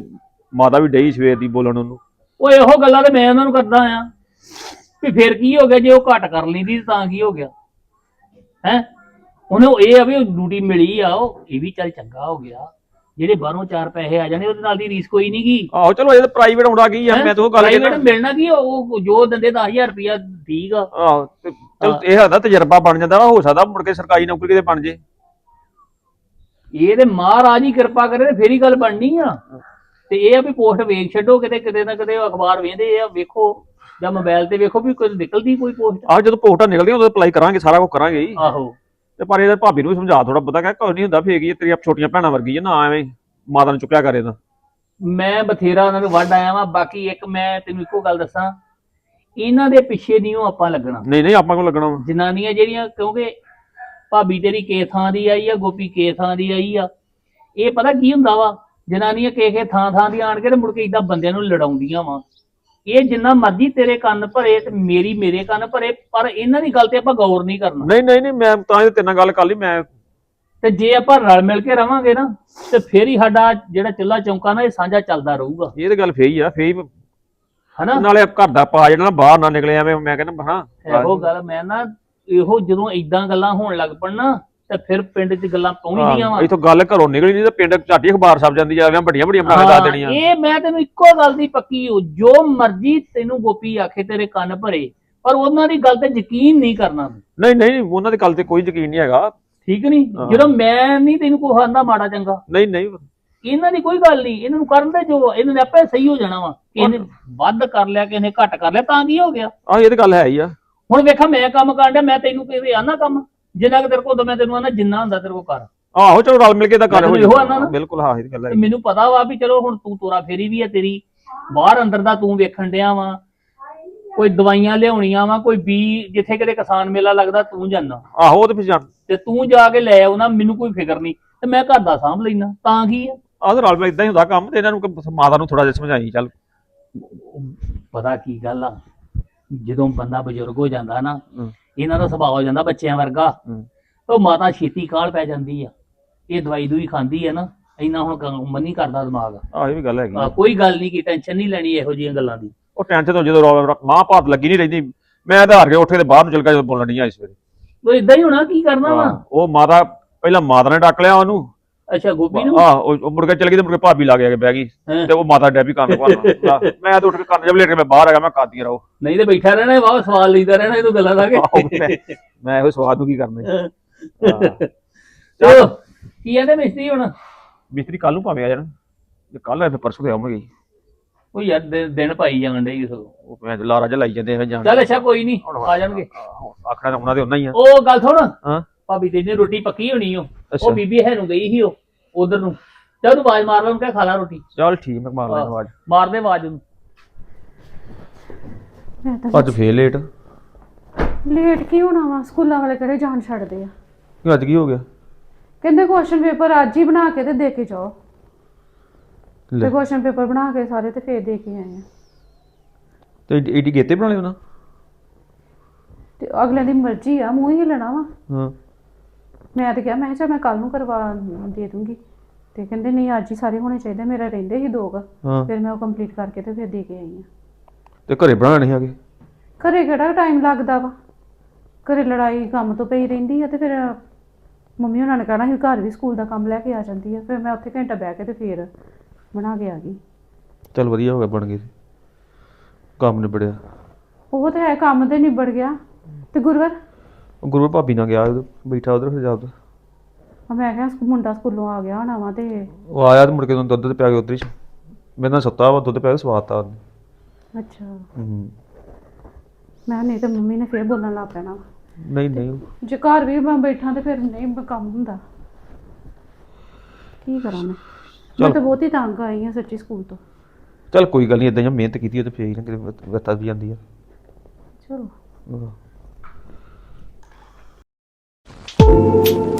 ਮਾਤਾ ਵੀ ਡਈ ਸਵੇਰ ਦੀ ਬੋਲਣ ਉਹਨੂੰ। ਉਹ ਇਹੋ ਗੱਲਾਂ ਤੇ ਮੈਂ ਉਹਨਾਂ ਨੂੰ ਕਰਦਾ ਆ ਵੀ ਫੇਰ ਕੀ ਹੋ ਗਿਆ ਜੇ ਉਹ ਘੱਟ ਕਰ ਲੈਂਦੀ ਤਾਂ ਕੀ ਹੋ ਗਿਆ? ਹੈ? ਉਹਨੂੰ ਇਹ ਆ ਵੀ ਡਿਊਟੀ ਮਿਲੀ ਆ ਉਹ ਇਹ ਵੀ ਚੱਲ ਚੰਗਾ ਹੋ ਗਿਆ। ਜਿਹੜੇ ਬਾਹਰੋਂ ਚਾਰ ਪੈਸੇ ਆ ਜਾਣੇ ਉਹਦੇ ਨਾਲ ਦੀ ਰੀਸ ਕੋਈ ਨਹੀਂ ਗੀ। ਆਹੋ ਚਲੋ ਇਹ ਤਾਂ ਪ੍ਰਾਈਵੇਟ ਆਉਂਦਾ ਕੀ ਆ ਮੈਂ ਤਾਂ ਉਹ ਗੱਲ Private ਕਹਿੰਦਾ ਮਿਲਣਾ ਕੀ ਆ, ਉਹ ਜੋ ਦਿੰਦੇ 10000 ਰੁਪਇਆ ਠੀਕ ਆ। ਆਹੋ ਤੇ ਇਹ ਹਦਾ ਤਜਰਬਾ ਬਣ ਜਾਂਦਾ ਵਾ ਹੋ ਸਕਦਾ ਮੁੜ ਕੇ ਸਰਕਾਰੀ ਨੌਕਰੀ ਕਿਤੇ ਬਣ ਜੇ। ਇਹ ਤੇ ਮਹਾਰਾਜ ਹੀ ਕਿਰਪਾ ਕਰੇ ਤੇ ਫੇਰ ਹੀ ਗੱਲ ਬਣਨੀ ਆ। ਤੇ ਇਹ ਆ ਵੀ ਪੋਸਟ ਵੇਖ ਛੱਡੋ ਕਿਤੇ ਕਿਤੇ ਨਾ ਕਿਤੇ ਅਖਬਾਰ ਵੇਂਦੇ ਆ ਵੇਖੋ। ਜਾਂ ਮੋਬਾਈਲ ਤੇ ਵੇਖੋ ਵੀ ਕੋਈ ਨਿਕਲਦੀ ਕੋਈ ਪੋਸਟ। ਆਹ ਜਦੋਂ ਪੋਸਟਾਂ ਨਿਕਲਦੀਆਂ ਉਦੋਂ ਅਪਲਾਈ ਕਰਾਂਗੇ ਸਾਰਾ ਕੁਝ ਕਰਾਂਗੇ ਹੀ ਆਹੋ। ਤੇ ਪਰ ਇਹਦਾ ਭਾਬੀ ਨੂੰ ਵੀ ਸਮਝਾ ਥੋੜਾ ਬਹੁਤਾ ਕਹਿ ਕੋਈ ਨਹੀਂ ਹੁੰਦਾ ਫੇਕ ਹੀ ਆ, ਤੇਰੀਆਂ ਛੋਟੀਆਂ ਭੈਣਾਂ ਵਰਗੀ ਆ ਨਾ ਐਵੇਂ ਮਾਤਾ ਨੂੰ ਚੁੱਕਿਆ ਕਰੇ ਤਾਂ। ਮੈਂ ਬਥੇਰਾ ਉਹਨਾਂ ਨੂੰ ਵੱਢ ਆਇਆ ਵਾਂ ਬਾਕੀ ਇੱਕ ਮੈਂ ਤੈਨੂੰ ਇੱਕੋ ਗੱਲ ਦੱਸਾਂ ਇਹਨਾਂ ਦੇ ਪਿੱਛੇ ਨਹੀਂ ਉਹ ਆਪਾਂ ਲੱਗਣਾ। ਨਹੀਂ ਨਹੀਂ ਆਪਾਂ ਕੋਲ ਲੱਗਣਾ ਵਾ? ਜਨਾਨੀਆਂ ਜਿਹੜੀਆਂ ਕਿਉਂਕਿ ਭਾਬੀ ਤੇਰੀ ਕੇ ਥਾਂ ਦੀ ਆਈ ਆ ਗੋਪੀ ਕੇ ਥਾਂ ਦੀ ਆਈ ਆ ਇਹ ਪਤਾ ਕੀ ਹੁੰਦਾ ਵਾ? ਜਨਾਨੀਆਂ ਕੇ ਕੇ ਥਾਂ ਥਾਂ ਦੀ ਆਣ ਕੇ ਤੇ ਮੁੜ ਕੇ ਇਦਾਂ ਬੰਦਿਆਂ ਨੂੰ ਲੜਾਉਂਦੀਆਂ ਵਾ। ਇਹ ਜਿੰਨਾ ਮਰਜ਼ੀ ਤੇਰੇ ਕੰਨ ਭਰੇ ਤੇ ਮੇਰੀ ਮੇਰੇ ਕੰਨ ਭਰੇ ਪਰ ਇਹਨਾਂ ਦੀ ਗੱਲ ਤੇ ਆਪਾਂ ਗੌਰ ਨਹੀਂ ਕਰਨਾ। ਨਹੀਂ ਨਹੀਂ ਨਹੀਂ ਮੈਂ ਤਾਂ ਇਹ ਤੇਰੇ ਨਾਲ ਗੱਲ ਕਰ ਲਈ ਮੈਂ ਤੇ ਜੇ ਆਪਾਂ ਰਲ ਮਿਲ ਕੇ ਰਵਾਂਗੇ ਨਾ ਤੇ ਫੇਰ ਹੀ ਸਾਡਾ ਜਿਹੜਾ ਚੁੱਲਾ ਚੌਂਕਾ ਨਾ ਇਹ ਸਾਂਝਾ ਚੱਲਦਾ ਰਹੂਗਾ। ਇਹ ਤੇ ਗੱਲ ਫੇਈ ਆ ਫੇਈ ਹਨਾ? ਨਾਲੇ ਘਰ ਦਾ ਪਾ ਜਿਹੜਾ ਨਾ ਬਾਹਰ ਨਾ ਨਿਕਲੇ ਐਵੇਂ ਮੈਂ ਕਹਿੰਦਾ ਹਾਂ ਇਹੋ ਗੱਲ ਮੈਂ ਨਾ ਇਹੋ ਜਦੋਂ ਇਦਾਂ ਗੱਲਾਂ ਹੋਣ ਲੱਗ ਪਣ ਨਾ ਤੇ ਫਿਰ ਪਿੰਡ 'ਚ ਗੱਲਾਂ ਪਹੁੰਚਦੀਆਂ ਵਾ। ਇਥੋਂ ਗੱਲ ਘਰੋਂ ਨਿਕਲੀ ਨਹੀਂ ਤੇ ਪਿੰਡ ਝਾਟੀ ਅਖਬਾਰ ਛਪ ਜਾਂਦੀ ਆ ਵੱਡੀਆਂ ਵੱਡੀਆਂ ਬਣਾ ਕੇ ਦੱਸ ਦੇਣੀਆਂ। ਇਹ ਮੈਂ ਤੈਨੂੰ ਇੱਕੋ ਗੱਲ ਦੀ ਪੱਕੀ ਹੋ ਜੋ ਮਰਜ਼ੀ ਤੈਨੂੰ ਗੋਪੀ ਆਖੇ ਤੇਰੇ ਕੰਨ ਭਰੇ ਪਰ ਉਹਨਾਂ ਦੀ ਗੱਲ ਤੇ ਯਕੀਨ ਨਹੀਂ ਕਰਨਾ। ਨਹੀਂ ਨਹੀਂ ਉਹਨਾਂ ਦੀ ਗੱਲ ਤੇ ਕੋਈ ਯਕੀਨ ਨਹੀਂ ਹੈਗਾ। ਠੀਕ ਨਹੀਂ। ਜਦੋਂ ਮੈਂ ਨਹੀਂ ਤੈਨੂੰ ਕੋਈ ਆਂਦਾ ਮਾੜਾ ਚੰਗਾ। ਨਹੀਂ ਨਹੀਂ। ਇਹਨਾਂ ਦੀ ਕੋਈ ਗੱਲ ਨਹੀਂ ਇਹਨਾਂ ਨੂੰ ਕਰਨ ਦੇ ਜੋ ਇਹਨਾਂ ਨੇ ਆਪੇ ਸਹੀ ਹੋ ਜਾਣਾ ਵਾ ਇਹਨੇ ਵੱਧ ਕਰ ਲਿਆ ਕਿ ਇਹਨੇ ਘੱਟ ਕਰ ਲਿਆ ਤਾਂ ਕੀ ਹੋ ਗਿਆ? ਆਹ ਇਹ ਤੇ ਗੱਲ ਹੈ ਹੀ ਆ। ਹੁਣ ਵੇਖਾ ਮੈਂ ਕੰਮ ਕਰਨ ਡਿਆ ਮੈਂ ਤੈਨੂੰ ਕਿਵੇਂ ਆਨਾ ਕੰਮ? ਜਿੰਨਾ ਕਿ ਤੇਰੇ ਕੋਲ ਮੈਂ ਤੈਨੂੰ ਆਨਾ ਜਿੰਨਾ ਹੁੰਦਾ ਤੇਰੇ ਕੋਲ ਕਰ। ਆਹੋ ਚਲੋ ਰਲ ਮਿਲ ਕੇ ਤਾਂ ਕਰ ਹੋ ਇਹੋ ਨਾ। ਬਿਲਕੁਲ ਹਾਂ ਇਹ ਤੇ ਗੱਲ ਹੈ ਤੇ ਮੈਨੂੰ ਪਤਾ ਵਾ ਵੀ ਚਲੋ ਹੁਣ ਤੂੰ ਤੋਰਾ ਫੇਰੀ ਵੀ ਹੈ ਤੇਰੀ ਬਾਹਰ ਅੰਦਰ ਦਾ ਤੂੰ ਵੇਖਣ ਡਿਆ ਵਾ। ਕੋਈ ਦਵਾਈਆਂ ਲਿਆਉਣੀਆਂ ਵਾ ਕੋਈ ਬੀ ਜਿੱਥੇ ਕਿਤੇ ਕਿਸਾਨ ਮੇਲਾ ਲੱਗਦਾ ਤੂੰ ਜਾਂਦਾ ਆਹੋ ਉਹ ਤੇ ਫਿਰ ਜਾਣ। ਤੇ ਤੂੰ ਜਾ ਕੇ ਲੈ ਆਉਣਾ ਮੈਨੂੰ ਕੋਈ ਫਿਕਰ ਨਹੀਂ। ਤੇ ਮੈਂ ਘਰ ਦਾ ਸਾਂਭ ਲੈਣਾ ਤਾਂ ਕੀ ਆ? ਆਹ ਤੇ ਰਲ ਮਿਲ ਇਦਾਂ ਹੀ ਹੁੰਦਾ ਕੰਮ ਤੇ ਇਹਨਾਂ ਨੂੰ ਕਿ ਮਾਤਾ ਨੂੰ ਥੋੜਾ ਜਿਹਾ ਸਮਝਾਈ ਚੱਲ। ਪਤਾ ਕੀ ਗੱਲ ਆ ਜਦੋਂ ਬੰਦਾ ਬਜ਼ੁਰਗ ਹੋ ਜਾਂਦਾ ਨਾ ਹਮ। ਇਹਨਾਂ ਦਾ ਸੁਭਾਅ ਹੋ ਜਾਂਦਾ ਬੱਚਿਆਂ ਵਰਗਾ। ਉਹ ਮਾਤਾ ਛੇਤੀ ਕਾਲ ਪੈ ਜਾਂਦੀ ਆ। ਇਹ ਦਵਾਈ ਦੂਈ ਖਾਂਦੀ ਆ ਨਾ ਇੰਨਾ ਹੁਣ ਕੰਮ ਨਹੀਂ ਕਰਦਾ ਦਿਮਾਗ। ਆਹ ਇਹ ਵੀ ਗੱਲ ਹੈਗੀ। ਆ, ਕੋਈ ਗੱਲ ਨਹੀਂ ਕੀ ਟੈਨਸ਼ਨ ਨਹੀਂ ਲੈਣੀ ਇਹੋ ਜਿਹੀਆਂ ਗੱਲਾਂ ਦੀ। ਉਹ ਟੈਨਸ਼ਨ ਤੋਂ ਜਦੋਂ ਮਾਂ ਭਾਤ ਲੱਗੀ ਨਹੀਂ ਰਹਿੰਦੀ ਮੈਂ ਆਧਾਰ ਕੇ ਉੱਠੇ ਤੇ ਬਾਹਰ ਨੂੰ ਚਲ ਗਿਆ ਜਦੋਂ ਬੋਲਣ ਨਹੀਂ ਆਈ ਸਵੇਰੇ ਉਹ ਇਦਾਂ ਹੀ ਹੋਣਾ ਕੀ ਕਰਨਾ ਵਾ? ਉਹ ਮਾਤਾ ਪਹਿਲਾਂ ਮਾਤਾ ਨੇ ਡੱਕ ਲਿਆ ਉਹਨੂੰ। ਅੱਛਾ ਗੋਪੀ ਨੂੰ? ਆਹ ਉਹ ਉਹ ਮੁੜ ਕੇ ਚਲ ਗਈ ਤੇ ਮੁੜ ਕੇ ਭਾਬੀ ਲਾ ਕੇ ਬਹਿ ਗਈ। ਹੈਂ। ਤੇ ਉਹ ਮਾਤਾ ਡੈਬੀ ਕੰਨ ਭਰਨਾ ਮੈਂ ਤਾਂ ਉੱਠ ਕੇ ਕੰਨ ਜਬ ਲੇਟ ਕੇ ਮੈਂ ਬਾਹਰ ਆ ਗਿਆ ਮੈਂ ਕਾਦੀ ਰਹੋ। ਨਹੀਂ ਤੇ ਬੈਠਾ ਰਹਿਣਾ ਵਾਹ ਸਵਾਲ ਲਈਦਾ ਰਹਿਣਾ ਇਹ ਤੋਂ ਗੱਲਾਂ ਦਾ ਆਹੋ, ਕੇ ਮੈਂ- ਮੈਂ ਇਹੋ ਸਵਾਦ ਨੂੰ ਕੀ ਕਰਨਾ। ਹਾਂ। ਚਲੋ। ਕੀ ਕਹਿੰਦੇ ਮਿਸਤਰੀ ਹੁਣ? ਮਿਸਤਰੀ ਕੱਲ ਨੂੰ ਭਾਵੇਂ ਆ ਜਾਣ। ਜੇ ਕੱਲ ਆ ਫਿਰ ਪਰਸੋਂ ਤੇ ਆਉਣਗੇ। ਹੀ। ਉਹ ਯਾਰ ਦਿਨ ਦਿਨ ਪਾਈ ਜਾਣ ਡੇ ਸੋ ਉਹ ਮੈਂ ਲਾਰਾ ਜਿਹਾ ਲਾਈ ਜਾਂਦੇ ਐਵੇਂ ਜਾਣ। ਚੱਲ ਅੱਛਾ ਕੋਈ ਨਹੀਂ ਆ ਜਾਣਗੇ। ਆਖਣਾ ਤਾਂ ਉਹਨਾਂ ਦੇ ਉਹਨਾਂ ਹੀ ਆ। ਉਹ ਗੱਲ ਸੁਣ। ਹਾਂ। ਭਾਬੀ ਤੇਰੀ ਨੇ ਰੋਟੀ ਪੱਕੀ ਹੋਣੀ ਓ। ਅੱਛਾ। ਉਹ ਬੀਬੀ ਹੈ ਨੂੰ ਗਈ ਸੀ ਉਹ ਉਧਰ ਨੂੰ। ਚੱਲ ਤੂੰ ਆਵਾਜ਼ ਮਾਰ ਲੈ ਉਹਨੂੰ ਕਹਿ ਖਾ ਲਾ ਰੋਟੀ। ਚੱਲ ਠੀਕ ਮੈਂ ਮਾਰ ਲੈਣਾ ਆਵਾਜ਼। ਮਾਰ ਦੇ ਆਵਾਜ਼ ਉਹਨੂੰ। ਮੈਂ ਤਾਂ ਅੱਜ ਫੇਰ ਲੇਟ ਲੇਟ ਕੀ ਹੋਣਾ ਵਾ? ਸਕੂਲਾਂ ਵਾਲੇ ਕਿਹੜੇ ਜਾਣ ਛੱਡਦੇ ਆ? ਕਿਉਂ ਅੱਜ ਕੀ ਹੋ ਗਿਆ? ਕਹਿੰਦੇ ਕੁਐਸਚਨ ਪੇਪਰ ਅੱਜ ਹੀ ਬਣਾ ਕੇ ਤੇ ਦੇ ਕੇ ਜਾਓ। ਲੈ। ਤੇ ਕੁਐਸਚਨ ਪੇਪਰ ਬਣਾ ਕੇ ਸਾਰੇ ਤੇ ਫੇਰ ਦੇ ਕੇ ਆਏ ਆ। ਤੇ ਏਡੀ- ਏਡੀ ਗੇਤੇ ਬਣਾ ਲਿਓ ਨਾ ਤੇ ਅਗਲੇ ਦੀ ਮਰਜ਼ੀ ਆ ਮੂੰਹ ਹੀ ਲੈਣਾ ਵਾ। ਹਾਂ। ਮੈਂ ਤੇ ਕਿਹਾ ਮੈਂ ਚੱਲ ਮੈਂ ਕੱਲ ਨੂੰ ਕਰਵਾ ਦੇ ਦੂੰਗੀ। ਤੇ ਕਹਿੰਦੇ ਨਹੀਂ ਅੱਜ ਹੀ ਸਾਰੇ ਹੋਣੇ ਚਾਹੀਦੇ ਮੇਰਾ ਰਹਿੰਦੇ ਹੀ ਦੋ ਕੁ। ਹਾਂ। ਫਿਰ ਮੈਂ ਉਹ ਕੰਪਲੀਟ ਕਰਕੇ ਤੇ ਫਿਰ ਦੇ ਕੇ ਆਈ ਆ ਤੇ ਘਰੇ ਬਣਾਉਣੇ ਨਹੀਂ ਹੈਗੇ? ਘਰੇ ਕਿਹੜਾ ਟਾਈਮ ਲੱਗਦਾ ਵਾ? ਘਰੇ ਲੜਾਈ ਕੰਮ ਤੋਂ ਪਈ ਰਹਿੰਦੀ ਆ ਤੇ ਫਿਰ ਮੰਮੀ ਉਹਨਾਂ ਨੇ ਕਹਿਣਾ ਸੀ ਘਰ ਵੀ ਸਕੂਲ ਦਾ ਕੰਮ ਲੈ ਕੇ ਆ ਜਾਂਦੀ ਆ। ਫਿਰ ਮੈਂ ਉੱਥੇ ਘੰਟਾ ਬਹਿ ਕੇ ਤੇ ਫਿਰ ਬਣਾ ਕੇ ਆ ਗਈ। ਚੱਲ ਵਧੀਆ ਹੋ ਗਿਆ ਬਣ ਗਏ ਕੰਮ ਨਿਬੜਿਆ। ਉਹ ਤੇ ਹੈ ਕੰਮ ਤੇ ਨਿਬੜ ਗਿਆ। ਤੇ ਗੁਰਵਰ ਉਹ ਗੁਰੂ ਭਾਬੀ ਨਾਲ ਗਿਆ ਉਧਰ ਬੈਠਾ ਉਧਰ ਫਿਰ ਜਾਉਦਾ ਆ ਮੈਂ ਕਿਹਾ ਸਕੂ- ਮੁੰਡਾ ਸਕੂਲੋਂ ਆ ਗਿਆ ਹੋਣਾ ਵਾ ਤੇ ਉਹ ਆਇਆ ਤੇ ਮੁੜ ਕੇ ਉਹਨੂੰ ਦੁੱਧ ਤੇ ਪਿਆ ਕੇ ਉਧਰ ਹੀ ਮੇਰੇ ਨਾਲ ਸੁੱਤਾ ਵਾ ਦੁੱਧ ਪਿਆ ਕੇ ਸਵਾਤਾ ਉਹਨੇ। ਅੱਛਾ। ਹੂੰ। ਮੈਂ ਨਹੀਂ ਤੇ ਮੰਮੀ ਨੇ ਫਿਰ ਬੋਲਣ ਲੱਗ ਪੈਣਾ ਵਾ। ਨਹੀਂ ਨਹੀਂ। ਜੇ ਘਰ ਵੀ ਮੈਂ ਬੈਠਾ ਤੇ ਫਿਰ ਨਹੀਂ ਬ- ਕੰਮ ਹੁੰਦਾ। ਕੀ ਕਰਾਂ ਮੈਂ? ਮੈਂ ਚੱਲ। ਤਾਂ ਬਹੁਤ ਹੀ ਤੰਗ ਆਈ ਹਾਂ ਸੱਚੀ ਸਕੂਲ ਤੋਂ। ਚੱਲ ਕੋਈ ਗੱਲ ਨਹੀਂ ਇਦਾਂ ਹੀ ਆ, ਮਿਹਨਤ ਕੀਤੀ ਉਹ ਤੇ ਫੇਰ ਹੀ ਨਾ ਕਿਤੇ ਵਰਤਾ ਵੀ ਜਾਂਦੀ ਆ। ਚਲੋ। ਆਹ। Thank you.